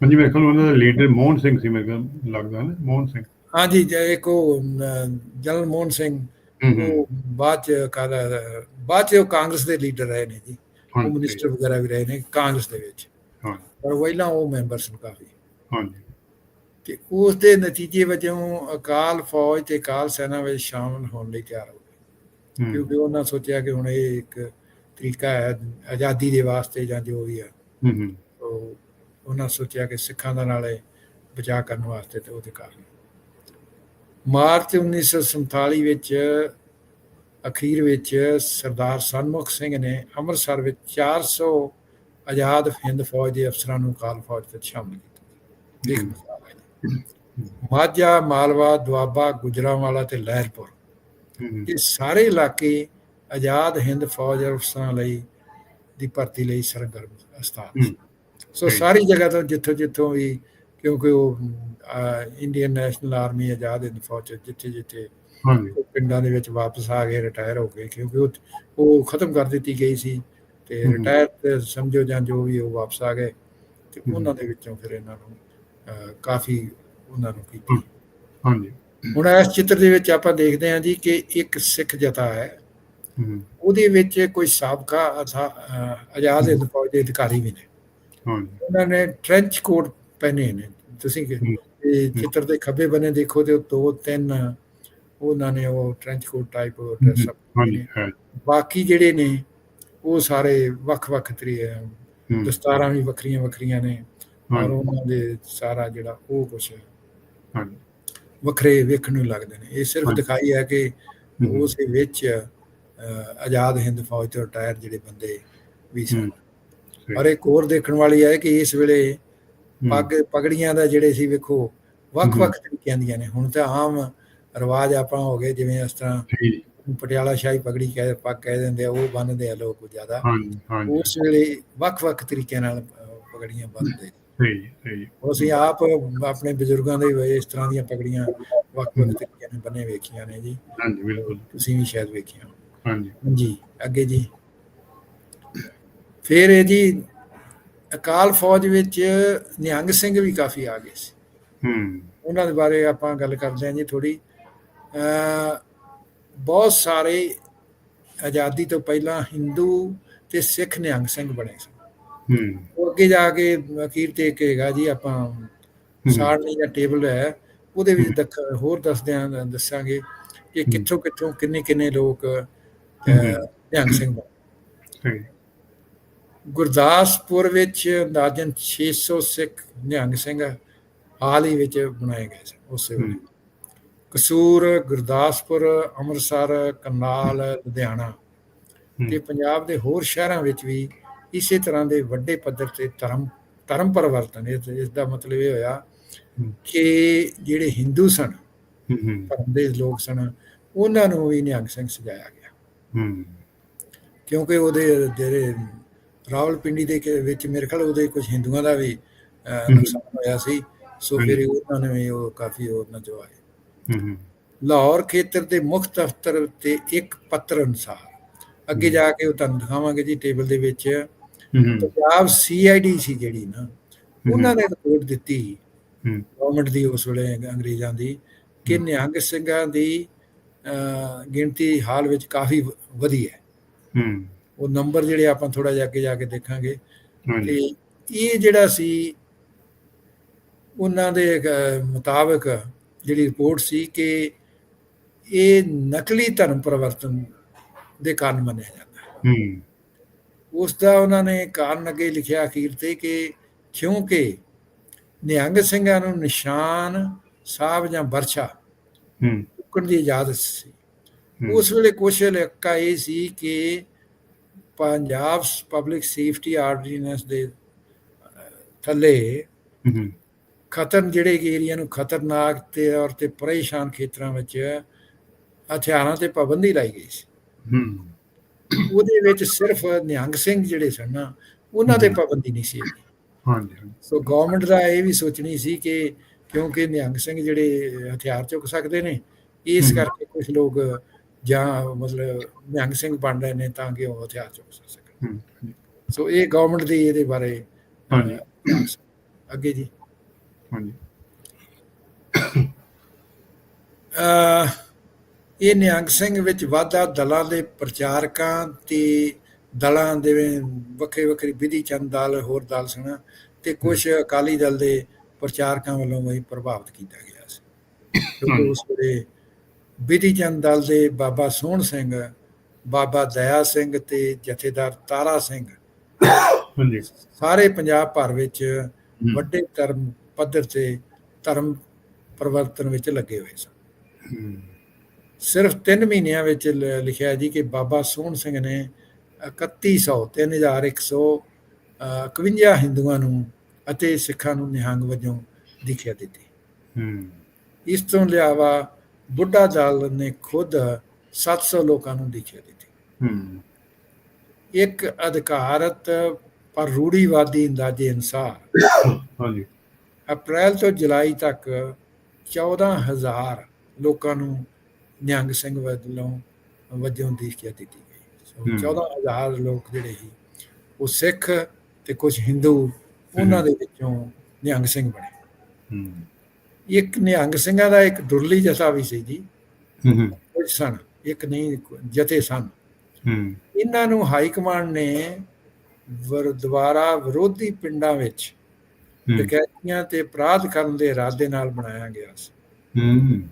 ਹਾਂਜੀ ਮੇਰੇ ਖਿਆਲ ਉਹਨਾਂ ਦਾ ਲੀਡਰ ਮੋਹਨ ਸਿੰਘ ਸੀ ਮੇਰੇ ਖਿਆਲ ਲੱਗਦਾ ਨਾ ਮੋਹਨ ਸਿੰਘ। ਹਾਂਜੀ ਜੇ ਇੱਕ ਉਹ ਜਨਰਲ ਮੋਹਨ ਸਿੰਘ ਉਹ ਬਾਅਦ ਚ ਕਾਹਦਾ ਬਾਅਦ ਚ ਉਹ ਕਾਂਗਰਸ ਦੇ ਲੀਡਰ ਰਹੇ ਨੇ ਜੀ। ਉਹ ਮਿਨਿਸਟਰ ਵਗੈਰਾ ਵੀ ਰਹੇ ਨੇ ਕਾਂਗਰਸ ਦੇ ਵਿੱਚ। ਹਾਂ। ਪਰ ਪਹਿਲਾਂ ਉਹ ਮੈਂਬਰ ਸਨ ਕਾਫੀ। ਹਾਂਜੀ। ਤੇ ਉਸ ਦੇ ਨਤੀਜੇ ਵਜੋਂ ਅਕਾਲ ਫੌਜ ਤੇ ਅਕਾਲ ਸੈਨਾ ਵਿੱਚ ਸ਼ਾਮਲ ਹੋਣ ਲਈ ਤਿਆਰ ਹੂੰ ਕਿਉਂਕਿ ਉਹਨਾਂ ਸੋਚਿਆ ਕਿ ਹੁਣ ਇਹ ਇੱਕ ਤਰੀਕਾ ਹੈ ਆਜ਼ਾਦੀ ਦੇ ਵਾਸਤੇ ਜਾਂ ਜੋ ਵੀ ਹੈ। ਹੂੰ ਹੂੰ। ਉਹ ਉਹਨਾਂ ਸੋਚਿਆ ਕਿ ਸਿੱਖਾਂ ਦਾ ਨਾਲੇ ਬਚਾਅ ਕਰਨ ਵਾਸਤੇ ਤੇ ਉਹਦੇ ਕਾਰਨ। ਮਾਰਚ 1947 ਵਿੱਚ ਅਖੀਰ ਵਿੱਚ ਸਰਦਾਰ ਸਨਮੁਖ ਸਿੰਘ ਨੇ ਅੰਮ੍ਰਿਤਸਰ ਵਿੱਚ 400 ਆਜ਼ਾਦ ਹਿੰਦ ਫੌਜ ਦੇ ਅਫਸਰਾਂ ਨੂੰ ਅਕਾਲ ਫੌਜ ਵਿੱਚ ਸ਼ਾਮਲ ਕੀਤਾ। ਮਾਝਾ ਮਾਲਵਾ ਦੁਆਬਾ ਗੁਜਰਾਂਵਾਲਾ ਤੇ ਲਹਿਰਪੁਰ। ਇਹ ਸਾਰੇ ਇਲਾਕੇ ਆਜ਼ਾਦ ਹਿੰਦ ਫੌਜ ਅਫਸਰਾਂ ਲਈ ਦੀ ਭਰਤੀ ਲਈ ਸਰਗਰਮ ਸਥਾਨ ਸੀ। ਸਾਰੀ ਜਗ੍ਹਾ ਤੋਂ ਜਿੱਥੋਂ ਜਿੱਥੋਂ ਵੀ ਕਿਉਂਕਿ ਉਹ Indian national army Azad Hind Fauj ਜਿੱਥੇ ਜਿੱਥੇ ਪਿੰਡਾਂ ਦੇ ਵਿੱਚ ਵਾਪਸ ਆ ਗਏ ਰਿਟਾਇਰ ਹੋ ਗਏ ਕਿਉਂਕਿ ਉਹ ਉਹ ਖਤਮ ਕਰ ਦਿੱਤੀ ਗਈ ਸੀ ਤੇ। ਰਿਟਾਇਰ ਸਮਝੋ ਜਾਂ ਜੋ ਵੀ ਉਹ ਵਾਪਸ ਆ ਗਏ ਤੇ। ਉਹਨਾਂ ਦੇ ਵਿੱਚੋਂ ਫਿਰ ਇਹਨਾਂ ਨੂੰ ਕਾਫੀ ਉਹਨਾਂ ਨੂੰ ਕੀਤੀ। ਹਾਂਜੀ। ਹੁਣ ਇਸ ਚਿੱਤਰ ਦੇ ਵਿੱਚ ਆਪਾਂ ਦੇਖਦੇ ਹਾਂ ਜੀ ਕਿ ਇੱਕ ਸਿੱਖ ਜਥਾ ਹੈ। ਉਹਦੇ ਵਿੱਚ ਕੋਈ ਸਾਬਕਾ ਆਜ਼ਾਦ ਹਿੰਦ ਫੌਜ ਦੇ ਅਧਿਕਾਰੀ ਵੀ ਨੇ। ਉਹਨਾਂ ਨੇ ਟ੍ਰੈਂਚ ਕੋਟ ਪਹਿਨੇ ਨੇ ਤੁਸੀਂ ਚਿੱਤਰ ਦੇ ਖੱਬੇ ਬੰਨੇ ਦੇਖੋ ਤੇ ਦੋ ਤਿੰਨ ਉਹਨਾਂ ਨੇ ਉਹ ਟ੍ਰੈਂਚ ਕੋਟ ਟਾਈਪ ਡਰੈਸ ਹੈ ਬਾਕੀ ਜਿਹੜੇ ਨੇ ਉਹ ਸਾਰੇ ਵੱਖ-ਵੱਖ ਤਰੀਕੇ ਦਸਤਾਰਾਂ ਵੀ ਵੱਖਰੀਆਂ ਵੱਖਰੀਆਂ ਨੇ। ਔਰ ਉਹਨਾਂ ਦੇ ਸਾਰਾ ਜਿਹੜਾ ਉਹ ਕੁਝ ਹਾਂਜੀ। ਵੱਖਰੇ ਵੇਖਣ ਨੂੰ ਲੱਗਦੇ ਨੇ। ਇਹ ਸਿਰਫ। ਦਿਖਾਈ ਹੈ ਕਿ ਉਸ ਦੇ ਵਿੱਚ ਆਜ਼ਾਦ ਹਿੰਦ ਫੌਜ ਤੋਂ ਰਿਟਾਇਰ ਜਿਹੜੇ ਬੰਦੇ ਵੀ ਸਨ। ਔਰ ਇੱਕ ਹੋਰ ਦੇਖਣ ਵਾਲੀ ਹੈ ਕਿ ਇਸ ਵੇਲੇ ਪੱਗ ਪਗੜੀਆਂ ਦਾ ਜਿਹੜੇ ਸੀ ਵੇਖੋ ਵੱਖ-ਵੱਖ ਤਰੀਕਿਆਂ ਦੀਆਂ ਨੇ। ਹੁਣ ਤਾਂ ਆਮ ਰਿਵਾਜ ਆਪਾਂ ਹੋ ਗਏ ਜਿਵੇਂ ਇਸ ਤਰ੍ਹਾਂ। ਪਟਿਆਲਾ ਸ਼ਾਹੀ ਪਗੜੀ ਕਹਿ ਪੱਗ ਕਹਿ ਦਿੰਦੇ ਆ ਉਹ ਬੰਨਦੇ ਆ ਲੋਕ ਜ਼ਿਆਦਾ। ਹਾਂਜੀ ਹਾਂਜੀ। ਉਸ ਵੇਲੇ ਵੱਖ-ਵੱਖ ਤਰੀਕਿਆਂ ਨਾਲ ਪਗੜੀਆਂ ਬੰਨਦੇ ਸਹੀ ਸਹੀ ਉਹ ਅਸੀਂ ਆਪ ਆਪਣੇ ਬਜ਼ੁਰਗਾਂ ਦੇ ਵੇ ਇਸ ਤਰ੍ਹਾਂ ਦੀਆਂ ਪਗੜੀਆਂ ਵੱਖ-ਵੱਖ ਤਰੀਕਿਆਂ ਨਾਲ ਬੰਨੇ ਵੇਖੀਆਂ ਨੇ ਜੀ। ਹਾਂਜੀ ਬਿਲਕੁਲ। ਤੁਸੀਂ ਵੀ ਸ਼ਾਇਦ ਵੇਖੀਆਂ। ਹਾਂਜੀ। ਜੀ ਅੱਗੇ ਜੀ। ਫਿਰ ਇਹ ਜੀ ਅਕਾਲ ਫੌਜ ਵਿੱਚ ਨਿਹੰਗ ਸਿੰਘ ਵੀ ਕਾਫੀ ਆ ਗਏ ਸੀ। ਹੂੰ। ਉਹਨਾਂ ਦੇ ਬਾਰੇ ਆਪਾਂ ਗੱਲ ਕਰਦੇ ਹਾਂ ਜੀ ਥੋੜੀ ਬਹੁਤ ਸਾਰੇ ਆਜ਼ਾਦੀ ਤੋਂ ਪਹਿਲਾਂ ਹਿੰਦੂ ਤੇ ਸਿੱਖ ਨਿਹੰਗ ਸਿੰਘ ਬਣੇ ਸੀ। ਹੂੰ। ਉਹ ਅੱਗੇ ਜਾ ਕੇ ਅਖੀਰ ਤੇ ਇੱਕ ਹੈਗਾ ਜੀ ਆਪਾਂ ਸਾਰਣੀ ਦਾ ਟੇਬਲ ਹੈ ਉਹਦੇ ਵਿੱਚ ਦਖ ਹੋਰ ਦੱਸਦੇ ਆਂ ਦੱਸਾਂਗੇ ਕਿ ਕਿੱਥੋਂ ਕਿੱਥੋਂ ਕਿੰਨੇ ਕਿੰਨੇ ਲੋਕ ਨਿਹੰਗ ਸਿੰਘ ਸਹੀ ਗੁਰਦਾਸਪੁਰ ਵਿੱਚ ਅੰਦਾਜ਼ਨ 600 ਸਿੱਖ ਨਿਹੰਗ ਸਿੰਘ ਹਾਲ ਹੀ ਵਿੱਚ ਬਣਾਏ ਗਏ ਸੀ ਉਸੇ ਵੇਲੇ। ਕਸੂਰ ਗੁਰਦਾਸਪੁਰ ਅੰਮ੍ਰਿਤਸਰ ਕਰਨਾਲ ਲੁਧਿਆਣਾ ਤੇ ਪੰਜਾਬ ਦੇ ਹੋਰ ਸ਼ਹਿਰਾਂ ਵਿੱਚ ਵੀ ਇਸੇ ਤਰ੍ਹਾਂ ਦੇ ਵੱਡੇ ਪੱਧਰ ਤੇ ਧਰਮ ਧਰਮ ਪਰਿਵਰਤਨ ਇਸ ਦਾ ਮਤਲਬ ਇਹ ਹੋਇਆ। ਕਿ ਜਿਹੜੇ ਹਿੰਦੂ ਸਨ ਧਰਮ ਦੇ ਲੋਕ ਸਨ ਉਹਨਾਂ ਨੂੰ ਵੀ ਨਿਹੰਗ ਸਿੰਘ ਸਜਾਇਆ ਗਿਆ। ਕਿਉਂਕਿ ਉਹਦੇ ਜਿਹੜੇ ਰਾਵਲਪਿੰਡੀ ਦੇ ਵਿੱਚ ਮੇਰੇ ਖਿਆਲ ਉਹਦੇ ਕੁਝ ਹਿੰਦੂਆਂ ਦਾ ਵੀ। ਨੁਕਸਾਨ ਹੋਇਆ ਸੀ ਸੋ ਫਿਰ। ਉਹਨਾਂ ਨੇ ਵੀ ਉਹ ਕਾਫੀ ਉਹ ਨਜਵਾਏ ਹੂੰ ਹੂੰ। ਲਾਹੌਰ ਖੇਤਰ ਦੇ ਮੁੱਖ ਦਫ਼ਤਰ ਤੇ ਇੱਕ ਪੱਤਰ ਅਨੁਸਾਰ ਅੱਗੇ ਜਾ ਕੇ ਉਹ ਤੁਹਾਨੂੰ ਦਿਖਾਵਾਂਗੇ ਜੀ ਟੇਬਲ ਦੇ ਵਿੱਚ। ਪੰਜਾਬ ਸੀਆਈਡੀ ਸੀ ਜਿਹੜੀ ਨਾ ਉਹਨਾਂ ਨੇ ਰਿਪੋਰਟ ਦਿੱਤੀ ਗਵਰਨਮੈਂਟ ਦੀ ਉਸ ਵੇਲੇ ਅੰਗਰੇਜ਼ਾਂ ਦੀ ਕਿ ਨਿਹੰਗ ਸਿੰਘਾਂ ਦੀ ਗਿਣਤੀ ਹਾਲ ਵਿੱਚ ਕਾਫੀ ਵਧੀ ਹੈ। ਹੂੰ। ਉਹ ਨੰਬਰ ਜਿਹੜੇ ਆਪਾਂ ਥੋੜਾ ਜਿਹਾ ਅੱਗੇ ਜਾ ਕੇ ਦੇਖਾਂਗੇ। ਤੇ ਇਹ ਜਿਹੜਾ ਸੀ ਉਹਨਾਂ ਦੇ ਮੁਤਾਬਕ ਜਿਹੜੀ ਰਿਪੋਰਟ ਸੀ ਕਿ ਇਹ ਨਕਲੀ ਧਰਮ ਪਰਿਵਰਤਨ ਦੇ ਕਾਰਨ ਮੰਨਿਆ ਜਾਂਦਾ। ਹੈ ਹੂੰ। ਉਸ ਦਾ ਉਹਨਾਂ ਨੇ ਕਾਰਨ ਅੱਗੇ ਲਿਖਿਆ ਅਖੀਰ ਤੇ ਕਿ ਕਿਉਂਕਿ ਨਿਹੰਗ ਸਿੰਘਾਂ ਨੂੰ ਨਿਸ਼ਾਨ ਸਾਹਿਬ ਜਾਂ ਬਰਛਾ ਹੂੰ। ਚੁੱਕਣ ਦੀ ਇਜਾਜ਼ਤ ਸੀ। ਉਸ ਵੇਲੇ ਕੁਛ ਇਲਾਕਾ ਇਹ ਸੀ ਕਿ ਪੰਜਾਬ ਪਬਲਿਕ ਸੇਫਟੀ ਆਰਡੀਨੈਂਸ ਦੇ ਥੱਲੇ ਖਤਰ ਜਿਹੜੇ ਏਰੀਆ ਨੂੰ ਖਤਰਨਾਕ ਤੇ ਔਰ ਤੇ ਪਰੇਸ਼ਾਨ ਖੇਤਰਾਂ ਵਿੱਚ ਹਥਿਆਰਾਂ ਤੇ ਪਾਬੰਦੀ ਲਾਈ ਗਈ ਸੀ। ਹੂੰ। ਉਹਦੇ ਵਿੱਚ ਸਿਰਫ ਨਿਹੰਗ ਸਿੰਘ ਜਿਹੜੇ ਸਨ ਨਾ ਉਹਨਾਂ ਤੇ ਪਾਬੰਦੀ ਨਹੀਂ ਸੀ। ਹਾਂਜੀ। ਸੋ ਗਵਰਨਮੈਂਟ ਦਾ ਇਹ ਵੀ ਸੋਚਣੀ ਸੀ ਕਿ ਕਿਉਂਕਿ ਨਿਹੰਗ ਸਿੰਘ ਜਿਹੜੇ ਹਥਿਆਰ ਚੁੱਕ ਸਕਦੇ ਨੇ ਇਸ। ਕਰਕੇ ਕੁਝ ਲੋਕ ਜਾਂ ਮਤਲਬ ਨਿਹੰਗ ਸਿੰਘ ਬਣ ਰਹੇ ਨੇ ਤਾਂ ਕਿ ਉਹ ਹਥਿਆਰ ਚੁੱਕ ਸਕਣ। ਸੋ ਇਹ ਗਵਰਨਮੈਂਟ ਦੀ ਇਹਦੇ ਬਾਰੇ ਹਾਂਜੀ। ਅੱਗੇ ਜੀ ਹਾਂਜੀ ਇਹ ਨਿਹੰਗ ਸਿੰਘ ਵਿੱਚ ਵਾਧਾ ਦਲਾਂ ਦੇ ਪ੍ਰਚਾਰਕਾਂ ਤੇ ਦਲਾਂ ਦੇ ਵੱਖਰੇ ਵੱਖਰੇ ਵਿਧੀ ਚੰਦ ਦਲ ਹੋਰ ਦਲ ਸਨ ਤੇ ਕੁਝ ਅਕਾਲੀ ਦਲ ਦੇ ਪ੍ਰਚਾਰਕਾਂ ਵੱਲੋਂ ਵੀ ਪ੍ਰਭਾਵਿਤ ਕੀਤਾ ਗਿਆ ਸੀ ਕਿਉਂਕਿ। ਉਸ ਵੇਲੇ ਵਿਧੀ ਚੰਦ ਦਲ ਦੇ ਬਾਬਾ ਸੋਹਣ ਸਿੰਘ ਬਾਬਾ ਦਇਆ ਸਿੰਘ ਤੇ ਜਥੇਦਾਰ ਤਾਰਾ ਸਿੰਘ ਹਾਂਜੀ ਸਾਰੇ ਪੰਜਾਬ ਭਰ ਵਿੱਚ। ਵੱਡੇ ਧਰਮ ਪੱਧਰ ਤੇ ਧਰਮ ਪਰਿਵਰਤਨ ਵਿੱਚ ਲੱਗੇ ਹੋਏ ਸਨ ਹੂੰ ਸਿਰਫ 3 ਮਹੀਨਿਆਂ ਵਿੱਚ ਲਿਖਿਆ ਜੀ ਕਿ ਬਾਬਾ ਸੋਹਣ ਸਿੰਘ ਨੇ 3100 3151 ਹਿੰਦੂਆਂ ਨੂੰ ਅਤੇ ਸਿੱਖਾਂ ਨੂੰ ਨਿਹੰਗ ਵਜੋਂ ਦੀਖਿਆ ਦਿੱਤੀ। ਹੂੰ। ਇਸ ਤੋਂ ਇਲਾਵਾ ਬੁੱਢਾ ਦਲ ਨੇ ਖੁਦ 700 ਲੋਕਾਂ ਨੂੰ ਦੀਖਿਆ ਦਿੱਤੀ। ਹੂੰ। ਇੱਕ ਅਧਿਕਾਰਤ ਪਰ ਰੂੜੀਵਾਦੀ ਅੰਦਾਜ਼ੇ ਅਨੁਸਾਰ ਹਾਂਜੀ। ਅਪ੍ਰੈਲ ਤੋਂ ਜੁਲਾਈ ਤੱਕ 14000 ਲੋਕਾਂ ਨੂੰ ਨਿਹੰਗ ਸਿੰਘ ਵੱਲੋਂ ਵਜੋਂ ਦੀਖਿਆ ਦਿੱਤੀ ਗਈ। ਸੋ ਹਮ। 14000 ਲੋਕ ਜਿਹੜੇ ਸੀ ਉਹ ਸਿੱਖ ਤੇ ਕੁਝ ਹਿੰਦੂ ਉਹਨਾਂ ਦੇ ਵਿੱਚੋਂ ਨਿਹੰਗ ਸਿੰਘ ਬਣੇ। ਹੂੰ। ਇੱਕ ਨਿਹੰਗ ਸਿੰਘਾਂ ਦਾ ਇੱਕ ਦੁਰਲੀ ਜਥਾ ਵੀ ਸੀ ਜੀ। ਹੂੰ ਕੁਝ ਸਨ ਇੱਕ ਨਹੀਂ ਜਥੇ ਸਨ। ਹੂੰ। ਇਹਨਾਂ ਨੂੰ ਹਾਈ ਕਮਾਂਡ ਨੇ ਵਰ ਦੁਆਰਾ ਵਿਰੋਧੀ ਪਿੰਡਾਂ ਵਿੱਚ ਡਕੈਤੀਆਂ ਤੇ ਅਪਰਾਧ ਕਰਨ ਦੇ ਇਰਾਦੇ ਨਾਲ ਬਣਾਇਆ ਗਿਆ ਸੀ। ਹੂੰ।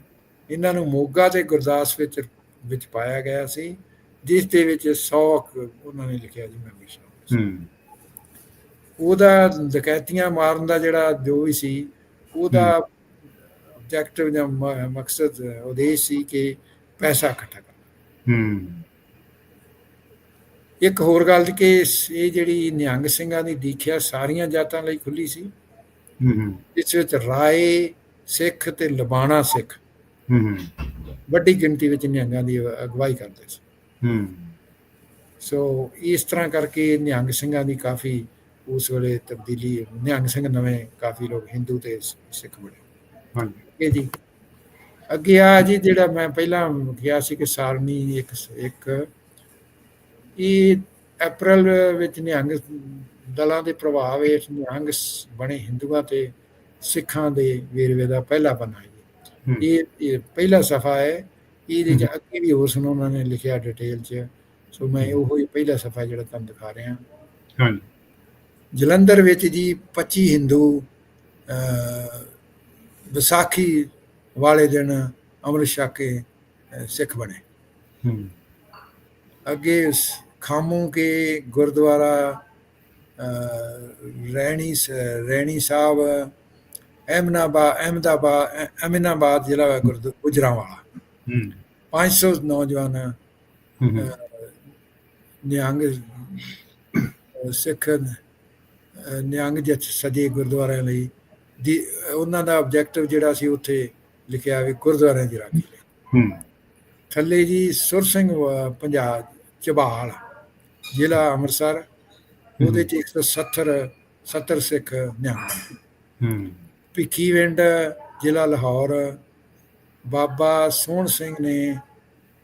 ਇਹਨਾਂ ਨੂੰ ਮੋਗਾ ਤੇ ਗੁਰਦਾਸ ਵਿੱਚ ਵਿੱਚ ਪਾਇਆ ਗਿਆ ਸੀ ਜਿਸ ਦੇ ਵਿੱਚ 100 ਉਹਨਾਂ ਨੇ ਲਿਖਿਆ ਜੀ ਮੈਂ ਹੂੰ। ਉਹਦਾ ਡਕੈਤੀਆਂ ਮਾਰਨ ਦਾ ਜਿਹੜਾ ਜੋ ਵੀ ਸੀ ਉਹਦਾ ਆਬਜੈਕਟਿਵ ਜਾਂ ਮਕਸਦ ਉਦੇਸ਼ ਸੀ ਕਿ ਪੈਸਾ ਇਕੱਠਾ ਕਰਨਾ। ਹੂੰ। ਇੱਕ ਹੋਰ ਗੱਲ ਕਿ ਇਹ ਜਿਹੜੀ ਨਿਹੰਗ ਸਿੰਘਾਂ ਦੀ ਦੀਖਿਆ ਸਾਰੀਆਂ ਜਾਤਾਂ ਲਈ ਖੁੱਲੀ ਸੀ। ਹੂੰ ਇਸ ਵਿੱਚ ਰਾਏ ਸਿੱਖ ਤੇ ਲਬਾਣਾ ਸਿੱਖ ਹੂੰ। ਵੱਡੀ ਗਿਣਤੀ ਵਿੱਚ ਨਿਹੰਗਾਂ ਦੀ ਅਗਵਾਈ ਕਰਦੇ ਸੀ। ਹੂੰ। ਸੋ ਇਸ ਤਰ੍ਹਾਂ ਕਰਕੇ ਨਿਹੰਗ ਸਿੰਘਾਂ ਦੀ ਕਾਫੀ ਉਸ ਵੇਲੇ ਤਬਦੀਲੀ ਨਿਹੰਗ ਸਿੰਘ ਨਵੇਂ ਕਾਫੀ ਲੋਕ ਹਿੰਦੂ ਤੇ ਸਿੱਖ ਬਣੇ। ਹਾਂਜੀ। ਇਹ ਜੀ। ਅੱਗੇ ਆ ਜੀ ਜਿਹੜਾ ਮੈਂ ਪਹਿਲਾਂ ਕਿਹਾ ਸੀ ਕਿ ਸਾਰਣੀ ਇੱਕ ਇੱਕ ਇਹ ਅਪ੍ਰੈਲ ਵਿੱਚ ਨਿਹੰਗ ਦਲਾਂ ਦੇ ਪ੍ਰਭਾਵ ਹੇਠ ਨਿਹੰਗ ਬਣੇ ਹਿੰਦੂਆਂ ਤੇ ਸਿੱਖਾਂ ਦੇ ਵੇਰਵੇ ਦਾ ਪਹਿਲਾ ਪੰਨਾ ਇਹ ਇਹ ਪਹਿਲਾ ਸਫਾ ਹੈ ਇਹਦੇ ਚ ਅੱਗੇ ਵੀ ਹੋਰ ਸੁਣ ਉਹਨਾਂ ਨੇ ਲਿਖਿਆ ਡਿਟੇਲ ਚ। ਸੋ ਮੈਂ ਉਹ ਹੀ ਪਹਿਲਾ ਸਫਾ ਜਿਹੜਾ ਤੁਹਾਨੂੰ ਦਿਖਾ ਰਿਹਾ। ਹਾਂਜੀ। ਜਲੰਧਰ ਵਿੱਚ ਜੀ 25 ਹਿੰਦੂ ਵਿਸਾਖੀ ਵਾਲੇ ਦਿਨ ਅੰਮ੍ਰਿਤ ਛਕ ਸਿੱਖ ਬਣੇ। ਹੂੰ। ਅੱਗੇ ਖਾਮੂ ਕੇ ਗੁਰਦੁਆਰਾ ਸ- ਰੈਣੀ ਸਾਹਿਬ ਅ- ਅਮੀਨਾਬਾਦ ਜ਼ਿਲ੍ਹਾ ਗੁਰਦ ਗੁਜਰਾਂਵਾਲਾ। ਹੂੰ। 500 ਨੌਜਵਾਨ ਹੂੰ, ਹੂੰ, ਨਿਹੰਗ ਸਿੱਖ ਨਿਹੰਗ ਜਥ ਸਜੇ ਗੁਰਦੁਆਰਿਆਂ ਲਈ ਦੀ ਉਹਨਾਂ ਦਾ ਆਬਜੈਕਟਿਵ ਜਿਹੜਾ ਸੀ ਉੱਥੇ ਲਿਖਿਆ ਵੀ ਗੁਰਦੁਆਰਿਆਂ ਦੀ ਰਾਖੀ ਲਈ। ਹੂੰ। ਥੱਲੇ ਜੀ ਸੁਰ ਸਿੰਘ ਪੰਜਾਬ ਚਬਾਲ ਜ਼ਿਲ੍ਹਾ ਅੰਮ੍ਰਿਤਸਰ ਉਹਦੇ ਚ 170 70 ਸਿੱਖ ਨਿਹੰਗ। ਹੂੰ। ਭਿੱਖੀਵਿੰਡ ਜ਼ਿਲ੍ਹਾ ਲਾਹੌਰ। ਬਾਬਾ ਸੋਹਣ ਸਿੰਘ ਨੇ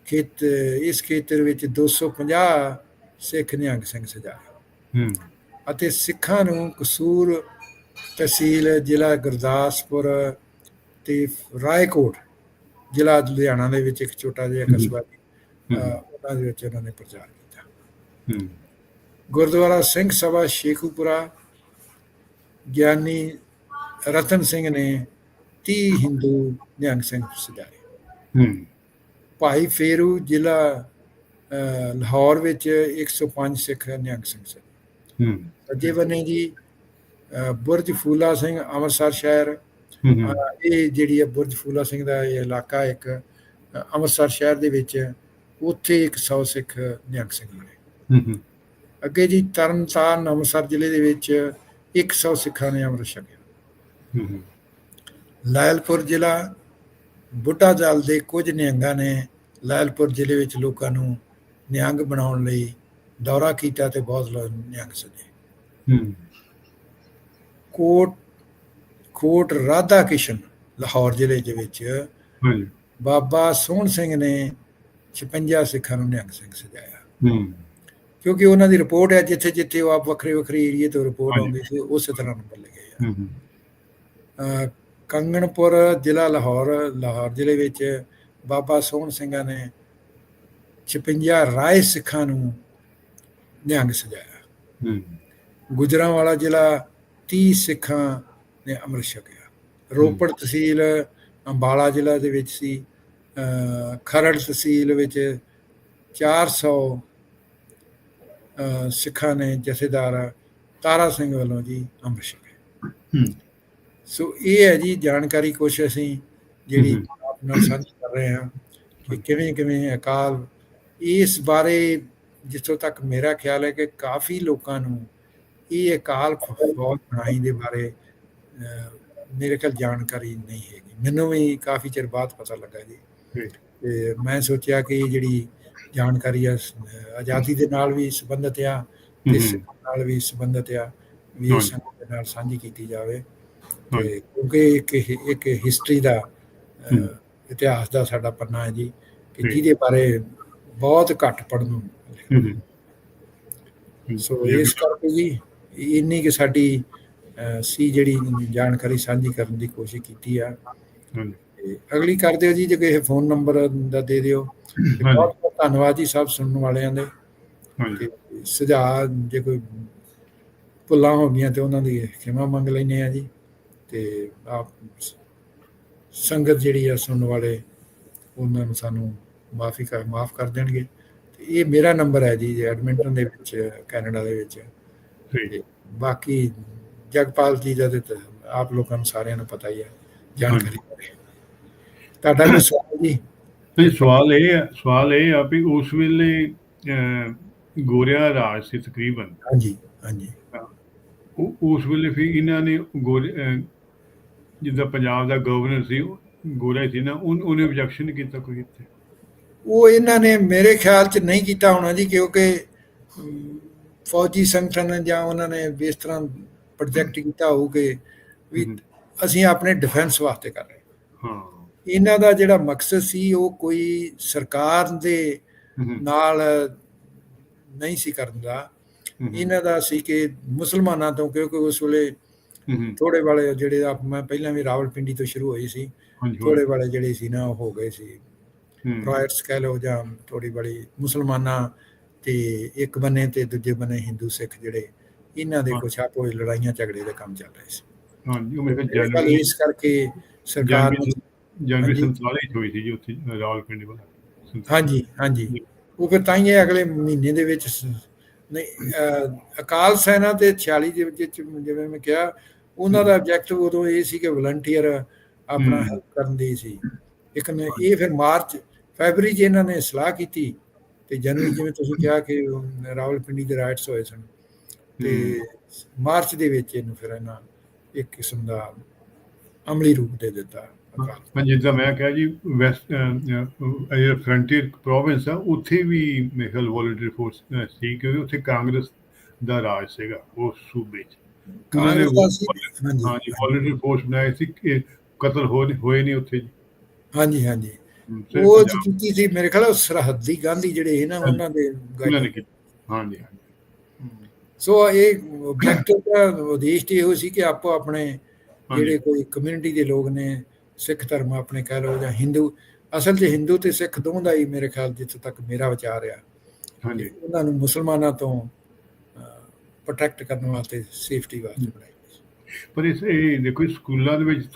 ਖੇਤ ਇਸ ਖੇਤਰ ਵਿੱਚ 250 ਸਿੱਖ ਨਿਹੰਗ ਸਿੰਘ ਸਜਾਏ। ਹੂੰ। ਅਤੇ ਸਿੱਖਾਂ ਨੂੰ ਕਸੂਰ ਤਹਿਸੀਲ ਜ਼ਿਲ੍ਹਾ ਗੁਰਦਾਸਪੁਰ ਤੇ ਰਾਏਕੋਟ ਜ਼ਿਲ੍ਹਾ ਲੁਧਿਆਣਾ ਦੇ ਵਿੱਚ ਇੱਕ ਛੋਟਾ ਜਿਹਾ ਕਸਬਾ ਉਹਨਾਂ ਦੇ ਵਿੱਚ ਉਹਨਾਂ ਨੇ ਪ੍ਰਚਾਰ ਕੀਤਾ। ਹੂੰ। ਗੁਰਦੁਆਰਾ ਸਿੰਘ ਸਭਾ ਸ਼ੇਖੂਪੁਰਾ ਗਿਆਨੀ ਰਤਨ ਸਿੰਘ ਨੇ 30 ਹਿੰਦੂ ਨਿਹੰਗ ਸਿੰਘ ਸਜਾਏ ਹੂੰ। ਭਾਈ ਫੇਰੂ ਜ਼ਿਲ੍ਹਾ ਲਾਹੌਰ ਵਿੱਚ 105 ਸਿੱਖ ਨਿਹੰਗ ਸਿੰਘ ਸਜਾਏ ਹੂੰ। ਸੱਜੇ ਬੰਨੇ ਜੀ ਬੁਰਜ ਫੂਲਾ ਸਿੰਘ ਅੰਮ੍ਰਿਤਸਰ ਸ਼ਹਿਰ। ਇਹ ਜਿਹੜੀ ਹੈ ਬੁਰਜ ਫੂਲਾ ਸਿੰਘ ਦਾ ਇਹ ਇਲਾਕਾ ਇੱਕ ਅੰਮ੍ਰਿਤਸਰ ਸ਼ਹਿਰ ਦੇ ਵਿੱਚ ਉੱਥੇ 100 ਸਿੱਖ ਨਿਹੰਗ ਸਿੰਘ ਹੂੰ ਅੱਗੇ ਜੀ ਤਰਨਤਾਰਨ ਅੰਮ੍ਰਿਤਸਰ ਜ਼ਿਲ੍ਹੇ ਦੇ ਵਿੱਚ 100 ਸਿੱਖਾਂ ਨੇ ਅੰਮ੍ਰਿਤ ਛਕਿਆ। ਲਾਇਲਪੁਰ ਜ਼ਿਲ੍ਹਾ ਬੁੱਢਾ ਜਲ ਦੇ ਕੁਝ ਨਿਹੰਗਾਂ ਨੇ ਲਾਇਲਪੁਰ ਜ਼ਿਲ੍ਹੇ ਵਿੱਚ ਲੋਕਾਂ ਨੂੰ ਨਿਹੰਗ ਬਣਾਉਣ ਲਈ ਦੌਰਾ ਕੀਤਾ ਤੇ ਬਹੁਤ ਲੋਕ ਨਿਹੰਗ ਸਜੇ ਕੋਟ ਕੋਟ ਰਾਧਾ ਕਿਸ਼ਨ ਲਾਹੌਰ ਜ਼ਿਲ੍ਹੇ ਦੇ ਵਿੱਚ ਹਾਂਜੀ। ਬਾਬਾ ਸੋਹਣ ਸਿੰਘ ਨੇ 56 ਸਿੱਖਾਂ ਨੂੰ ਨਿਹੰਗ ਸਿੰਘ ਸਜਾਇਆ। ਹੂੰ। ਕਿਉਂਕਿ ਉਹਨਾਂ ਦੀ ਰਿਪੋਰਟ ਹੈ ਜਿੱਥੇ ਜਿੱਥੇ ਉਹ ਆਪ ਵੱਖਰੇ ਵੱਖਰੇ ਏਰੀਏ ਤੋਂ ਰਿਪੋਰਟ। ਆਉਂਦੀ ਸੀ ਉਸੇ ਤਰ੍ਹਾਂ ਨੰਬਰ ਲਿਖੇ ਆ। ਹੂੰ ਹੂੰ। ਅਹ ਕੰਗਣਪੁਰ ਜ਼ਿਲ੍ਹਾ ਲਾਹੌਰ ਲਾਹੌਰ ਜ਼ਿਲ੍ਹੇ ਵਿੱਚ ਬਾਬਾ ਸੋਹਣ ਸਿੰਘਾਂ ਨੇ 56 ਰਾਏ ਸਿੱਖਾਂ ਨੂੰ ਨਿਹੰਗ ਸਜਾਇਆ। ਹੂੰ। ਗੁਜਰਾਂਵਾਲਾ ਜ਼ਿਲ੍ਹਾ 30 ਸਿੱਖਾਂ ਨੇ ਅੰਮ੍ਰਿਤ ਛਕਿਆ। ਰੋਪੜ ਤਹਿਸੀਲ ਅੰਬਾਲਾ ਜ਼ਿਲ੍ਹਾ ਦੇ ਵਿੱਚ ਸੀ ਖਰੜ ਤਹਿਸੀਲ ਵਿੱਚ 400 ਅਹ ਸਿੱਖਾਂ ਨੇ ਜਥੇਦਾਰ ਤਾਰਾ ਸਿੰਘ ਵੱਲੋਂ ਜੀ ਅੰਮ੍ਰਿਤ ਛਕਿਆ। ਹੂੰ। ਸੋ ਇਹ ਹੈ ਜੀ ਜਾਣਕਾਰੀ ਕੁਛ ਅਸੀਂ ਜਿਹੜੀ। ਆਪ ਨਾਲ ਸਾਂਝੀ ਕਰ ਰਹੇ ਹਾਂ ਕਿ ਕਿਵੇਂ ਕਿਵੇਂ ਅਕਾਲ ਇਸ ਬਾਰੇ ਜਿੱਥੋਂ ਤੱਕ ਮੇਰਾ ਖਿਆਲ ਹੈ ਕਿ ਕਾਫੀ ਲੋਕਾਂ ਨੂੰ ਇਹ ਅਕਾਲ ਫੌਜ ਬਣਾਈ ਦੇ ਬਾਰੇ ਮੇਰੇ ਖਿਆਲ ਜਾਣਕਾਰੀ ਨਹੀਂ ਹੈਗੀ ਮੈਨੂੰ ਵੀ ਕਾਫੀ ਚਿਰ ਬਾਅਦ ਪਤਾ ਲੱਗਾ ਜੀ। ਤੇ ਮੈਂ ਸੋਚਿਆ ਕਿ ਇਹ ਜਿਹੜੀ ਜਾਣਕਾਰੀ ਆ ਆਜ਼ਾਦੀ ਦੇ ਨਾਲ ਵੀ ਸੰਬੰਧਿਤ ਆ। ਸਿੱਖਾਂ ਨਾਲ ਵੀ ਸੰਬੰਧਿਤ ਆ ਵੀ ਦੇ ਨਾਲ ਸਾਂਝੀ ਕੀਤੀ ਜਾਵੇ ਤੇ ਕਿਉਂਕਿ ਇੱਕ ਇੱਕ ਹਿਸਟਰੀ ਦਾ। ਇਤਿਹਾਸ ਦਾ ਸਾਡਾ ਪੰਨਾ ਹੈ ਜੀ ਕਿ। ਜਿਹਦੇ ਬਾਰੇ ਬਹੁਤ ਘੱਟ ਪੜਨ ਨੂੰ ਹੂੰ ਹੂੰ। ਸੋ ਇਸ ਕਰਕੇ ਜੀ ਇੰਨੀ ਕਿ ਸਾਡੀ ਸੀ ਜਿਹੜੀ ਜਾਣਕਾਰੀ ਸਾਂਝੀ ਕਰਨ ਦੀ ਕੋਸ਼ਿਸ਼ ਕੀਤੀ ਆ। ਅਗਲੀ ਕਰ ਦਿਓ ਜੀ ਜੇ ਕਿਸੇ ਫੋਨ ਨੰਬਰ ਦਾ ਦੇ ਦਿਓ। ਬਹੁਤ ਬਹੁਤ ਧੰਨਵਾਦ ਜੀ ਸਭ ਸੁਣਨ ਵਾਲਿਆਂ ਦੇ। ਸੁਝਾਅ ਜੇ ਕੋਈ ਭੁੱਲਾਂ ਹੋ ਗਈਆਂ ਤੇ ਉਹਨਾਂ ਦੀ ਖਿਮਾ ਮੰਗ ਲੈਨੇ ਆ ਜੀ। ਤੇ ਆਪ ਸੰਗਤ ਜਿਹੜੀ ਆ ਸੁਣਨ ਵਾਲੇ ਉਹਨਾਂ ਨੂੰ ਸਾਨੂੰ ਮਾਫੀ ਕਰ ਮਾਫ ਕਰ ਦੇਣਗੇ। ਤੇ ਇਹ ਮੇਰਾ ਨੰਬਰ ਹੈ ਜੀ ਐਡਮਿੰਟਨ ਦੇ ਵਿੱਚ ਕੈਨੇਡਾ ਦੇ ਵਿੱਚ। ਠੀਕ ਬਾਕੀ ਜਗਪਾਲ ਜੀ ਦਾ ਤੇ ਆਪ ਲੋਕਾਂ ਨੂੰ ਸਾਰਿਆਂ ਨੂੰ ਪਤਾ ਹੀ ਹੈ ਜਾਣਕਾਰੀ। ਤੁਹਾਡਾ ਕੋਈ ਸਵਾਲ ਜੀ? ਨਹੀਂ ਸਵਾਲ ਇਹ ਹੈ ਸਵਾਲ ਇਹ ਆ ਵੀ ਉਸ ਵੇਲੇ ਗੋਰਿਆ ਰਾਜ ਸੀ ਤਕਰੀਬਨ। ਹਾਂਜੀ ਹਾਂਜੀ। ਉਸ ਵੇਲੇ ਫਿਰ ਇਹਨਾਂ ਨੇ ਜਿੱਦਾਂ ਪੰਜਾਬ ਦਾ ਗਵਰਨਰ ਸੀ ਉਹ ਗੋਰਾ ਸੀ ਨਾ ਉਹਨ- ਉਹਨੇ ਆਬਜੈਕਸ਼ਨ ਕੀਤਾ ਕੋਈ ਇੱਥੇ। ਉਹ ਇਹਨਾਂ ਨੇ ਮੇਰੇ ਖਿਆਲ 'ਚ ਨਹੀਂ ਕੀਤਾ ਹੋਣਾ ਜੀ ਕਿਉਂਕਿ ਫੌਜੀ ਸੰਗਠਨ ਜਾਂ ਉਹਨਾਂ ਨੇ ਇਸ ਤਰ੍ਹਾਂ ਪ੍ਰੋਜੈਕਟ ਕੀਤਾ ਹੋਊ ਕਿ ਵੀ। ਅਸੀਂ ਆਪਣੇ ਡਿਫੈਂਸ ਵਾਸਤੇ ਕਰ ਰਹੇ ਹਾਂ। ਇਹਨਾਂ ਦਾ ਜਿਹੜਾ ਮਕਸਦ ਸੀ ਉਹ ਕੋਈ ਸਰਕਾਰ ਦੇ ਨਾਲ ਨਹੀਂ ਸੀ ਕਰਨ ਦਾ। ਇਹਨਾਂ ਦਾ ਸੀ ਕਿ ਮੁਸਲਮਾਨਾਂ ਤੋਂ ਕਿਉਂਕਿ ਉਸ ਵੇਲੇ ਥੋੜੇ ਵਾਲੇ ਜਿਹੜੇ ਆ ਮੈਂ ਪਹਿਲਾਂ ਵੀ ਰਾਵਲਪਿੰਡੀ ਤੋਂ ਸ਼ੁਰੂ ਹੋਈ ਸੀ। ਥੋੜੇ ਵਾਲੇ ਜਿਹੜੇ ਸੀ ਨਾ ਉਹ ਹੋ ਗਏ ਸੀ। ਹਮ, ਰਾਇਟਸ ਕਹਿ ਲਓ ਜਾਂ ਥੋੜੀ ਬੜੀ ਮੁਸਲਮਾਨਾਂ ਤੇ ਇੱਕ ਬੰਨੇ ਤੇ ਦੂਜੇ ਬੰਨੇ ਹਿੰਦੂ ਸਿੱਖ ਜਿਹੜੇ ਇਹਨਾਂ ਦੇ। ਕੁਛ ਆਪੋ ਲੜਾਈਆਂ ਝਗੜੇ ਦਾ ਕੰਮ ਚੱਲ ਰਿਹਾ ਸੀ। ਹਾਂਜੀ ਉਹ ਮੇਰੇ ਇਸ ਕਰਕੇ ਸਰਕਾਰ ਜਨਵਰੀ ਨੇ ਜਨਵਰੀ ਹਾਂਜੀ। 47 ਚ ਹੋਈ ਸੀ ਜੀ ਉੱਥੇ ਰਾਵਲਪਿੰਡੀ ਵਾਲਾ। ਹਾਂਜੀ ਹਾਂਜੀ। ਉਹ ਫਿਰ ਤਾਂ ਹੀ ਅਗਲੇ ਮਹੀਨੇ ਦੇ ਵਿੱਚ ਨਹੀਂ ਅਕਾਲ ਸੈਨਾ ਤੇ 46 ਦੇ ਵਿੱਚ ਜਿਵੇਂ ਮੈਂ ਕਿਹਾ ਉਹਨਾਂ ਦਾ ਆਬਜੈਕਟਿਵ ਉਦੋਂ ਇਹ ਸੀ ਕਿ ਵਲੰਟੀਅਰ ਆਪਣਾ। ਹੈਲਪ ਕਰਨ ਦੀ ਸੀ। ਇੱਕ ਨੇ ਇਹ ਫਿਰ ਮਾਰਚ ਫੈਬਰੀ 'ਚ ਇਹਨਾਂ ਨੇ ਸਲਾਹ ਕੀਤੀ ਤੇ ਜਨਵਰੀ ਜਿਵੇਂ ਤੁਸੀਂ ਕਿਹਾ ਕਿ ਰਾਵਲਪਿੰਡੀ ਦੇ ਰਾਈਟਸ ਹੋਏ ਸਨ ਤੇ ਮਾਰਚ ਦੇ ਵਿੱਚ ਇਹਨੂੰ ਫਿਰ ਇਹਨਾਂ ਇੱਕ ਕਿਸਮ ਦਾ ਅਮਲੀ ਰੂਪ ਦੇ ਦਿੱਤਾ। ਮੈਂ ਜਿੱਦਾਂ ਮੈਂ ਕਿਹਾ ਜੀ ਵੈਸਟ ਇਹ ਫਰੰਟੀਅਰ ਪ੍ਰੋਵਿੰਸ ਆ ਉੱਥੇ ਵੀ ਮੇਰੇ ਖਿਆਲ ਵੋਲੰਟਰੀ ਫੋਰਸ ਸੀ ਕਿਉਂਕਿ ਉੱਥੇ ਕਾਂਗਰਸ ਦਾ ਰਾਜ ਸੀਗਾ ਉਸ ਸੂਬੇ 'ਚ। ਉਹਨਾਂ ਨੇ ਹਾਂਜੀ। ਵੋਲੰਟਰੀ ਫੋਰਸ ਬਣਾਈ ਸੀ ਕਿ ਕਤਲ ਹੋਏ ਹੋਏ ਨਹੀਂ ਉੱਥੇ ਜੀ। ਹਾਂਜੀ ਹਾਂਜੀ। ਉਹ ਕੀਤੀ ਸੀ ਮੇਰੇ ਖਿਆਲ ਸਰਹੱਦੀ ਗਾਂਧੀ ਜਿਹੜੇ ਸੀ ਨਾ ਉਹਨਾਂ ਦੇ ਹਾਂਜੀ। ਹਾਂਜੀ ਸੋ ਇਹ ਆਬਜੈਕਟਿਵ ਦਾ ਉਦੇਸ਼ ਤੇ ਇਹੋ ਸੀ ਕਿ ਆਪੋ ਆਪਣੇ। ਜਿਹੜੇ ਕੋਈ ਕਮਿਊਨਿਟੀ ਦੇ ਲੋਕ ਨੇ ਸਿੱਖ ਧਰਮ ਆਪਣੇ ਕਹਿ ਲਓ ਜਾਂ ਹਿੰਦੂ ਅਸਲ 'ਚ ਹਿੰਦੂ ਤੇ ਸਿੱਖ ਦੋਵਾਂ ਦਾ ਹੀ ਮੇਰੇ ਖਿਆਲ ਜਿੱਥੇ ਤੱਕ ਮੇਰਾ ਵਿਚਾਰ ਆ। ਹਾਂਜੀ। ਉਹਨਾਂ ਨੂੰ ਮੁਸਲਮਾਨਾਂ ਤੋਂ ਪ੍ਰੋਟੈਕਟ ਕਰਨ ਵਾਸਤੇ ਸੇਫਟੀ ਵਾਸਤੇ ਬਣਾਈ। ਪਰ ਇਸ ਇਹ ਦੇਖੋ ਸਕੂਲਾਂ ਦੇ ਵਿੱਚ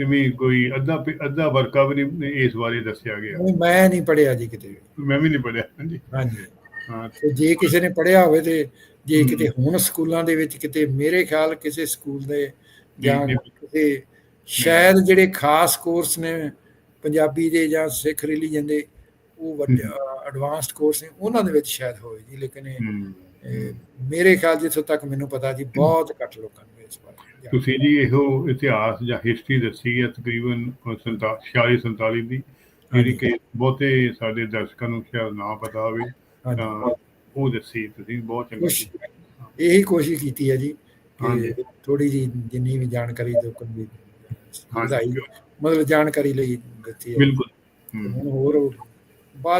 ਇਵੇਂ ਕੋਈ ਅੱਧਾ ਅੱਧਾ ਵਰਕਾ ਵੀ ਨਹੀਂ ਇਸ ਬਾਰੇ ਦੱਸਿਆ ਗਿਆ। ਮੈਂ ਨਹੀਂ ਪੜਿਆ ਜੀ ਕਿਤੇ ਮੈਂ ਵੀ ਨਹੀਂ ਪੜਿਆ ਹਾਂਜੀ। ਹਾਂਜੀ। ਹਾਂ। ਤੇ ਜੇ ਕਿਸੇ ਨੇ ਪੜਿਆ ਹੋਵੇ ਤੇ ਜੇ। ਕਿਤੇ ਹੁਣ ਸਕੂਲਾਂ ਦੇ ਵਿੱਚ ਕਿਤੇ ਮੇਰੇ ਖਿਆਲ ਕਿਸੇ ਸਕੂਲ ਦੇ ਜਾਂ ਕਿਸੇ ਸ਼ਾਇਦ ਜਿਹੜੇ ਖਾਸ ਕੋਰਸ ਨੇ ਪੰਜਾਬੀ ਦੇ ਜਾਂ ਸਿੱਖ ਰਿਲੀਜਨ ਦੇ ਉਹ ਵੱਡੇ ਐਡਵਾਂਸਡ ਕੋਰਸ ਨੇ ਉਹਨਾਂ ਦੇ ਵਿੱਚ ਸ਼ਾਇਦ ਹੋਵੇ ਜੀ ਲੇਕਿਨ ਮੇਰੇ ਖਿਆਲ ਜਿੱਥੋਂ ਤੱਕ ਮੈਨੂੰ ਪਤਾ ਜੀ ਬਹੁਤ ਘੱਟ ਲੋਕਾਂ ਨੂੰ ਇਸ ਬਾਰੇ। ਤੁਸੀਂ ਜੀ ਇਹੋ ਇਤਿਹਾਸ ਜਾਂ ਹਿਸਟਰੀ ਦੱਸੀ ਹੈ ਤਕਰੀਬਨ 46 47 ਦੀ ਜਿਹੜੀ। ਕਿ ਬਹੁਤੇ ਸਾਡੇ ਦਰਸ਼ਕਾਂ ਨੂੰ ਸ਼ਾਇਦ ਨਾ ਪਤਾ ਹੋਵੇ ਤਾਂ ਉਹ ਦੱਸੀ ਤੁਸੀਂ ਬਹੁਤ ਚੰਗਾ। ਇਹੀ ਕੋਸ਼ਿਸ਼ ਕੀਤੀ ਹੈ ਜੀ ਥੋੜੀ ਜੀ ਜਿੰਨੀ ਵੀ ਜਾਣਕਾਰੀ ਨੂੰ ਵੀ ਵਧਾਈ ਹਾਂਜੀ ਮਤਲਬ ਜਾਣਕਾਰੀ ਲਈ ਦਿੱਤੀ ਹੈ ਬਿਲਕੁਲ ਹੋਰ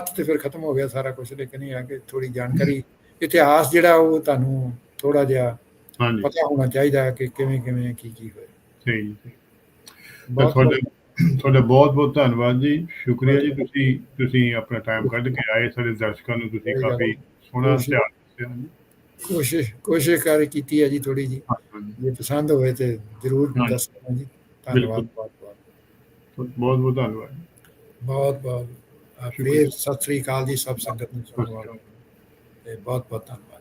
'ਚ ਤੇ ਫਿਰ ਖਤਮ ਹੋ ਗਿਆ ਸਾਰਾ ਕੁਝ ਲੇਕਿਨ ਇਹ ਆ ਕਿ ਥੋੜੀ ਜਾਣਕਾਰੀ ਇਤਿਹਾਸ ਜਿਹੜਾ ਉਹ ਤੁਹਾਨੂੰ ਥੋੜਾ ਜਿਹਾ ਪਤਾ ਹੋਣਾ ਚਾਹੀਦਾ ਹੈ ਕਿ ਕਿਵੇਂ ਕਿਵੇਂ ਕੀ ਕੀ ਹੋਇਆ। ਸਹੀ ਤੁਹਾਡਾ ਤੁਹਾਡਾ ਬਹੁਤ ਬਹੁਤ ਧੰਨਵਾਦ ਜੀ। ਸ਼ੁਕਰੀਆ ਜੀ। ਤੁਸੀਂ ਤੁਸੀਂ ਆਪਣਾ ਟਾਈਮ ਕੱਢ ਕੇ ਆਏ। ਸਾਡੇ ਦਰਸ਼ਕਾਂ ਨੂੰ ਤੁਸੀਂ ਕਾਫੀ। ਸੋਹਣਾ ਧਿਆਨ ਦਿੱਤਾ ਜੀ। ਕੋਸ਼ਿਸ਼ ਕੋਸ਼ਿਸ਼ ਕਰ ਕੀਤੀ ਹੈ ਜੀ ਥੋੜੀ ਜੀ। ਜੇ। ਪਸੰਦ ਹੋਵੇ ਤੇ ਜ਼ਰੂਰ। ਦੱਸਣਾ ਜੀ। ਧੰਨਵਾਦ। ਬਹੁਤ ਬਹੁਤ ਬਹੁਤ। ਬਹੁਤ ਧੰਨਵਾਦ ਬਹੁਤ ਬਹੁਤ। ਆ, ਸ਼ੁਕਰੀਆ। ਫਿਰ ਸਤਿ ਸ੍ਰੀ ਅਕਾਲ ਜੀ। ਸਭ ਸੰਗਤ ਨੂੰ ਨੂੰ ਤੇ ਬਹੁਤ ਬਹੁਤ ਧੰਨਵਾਦ।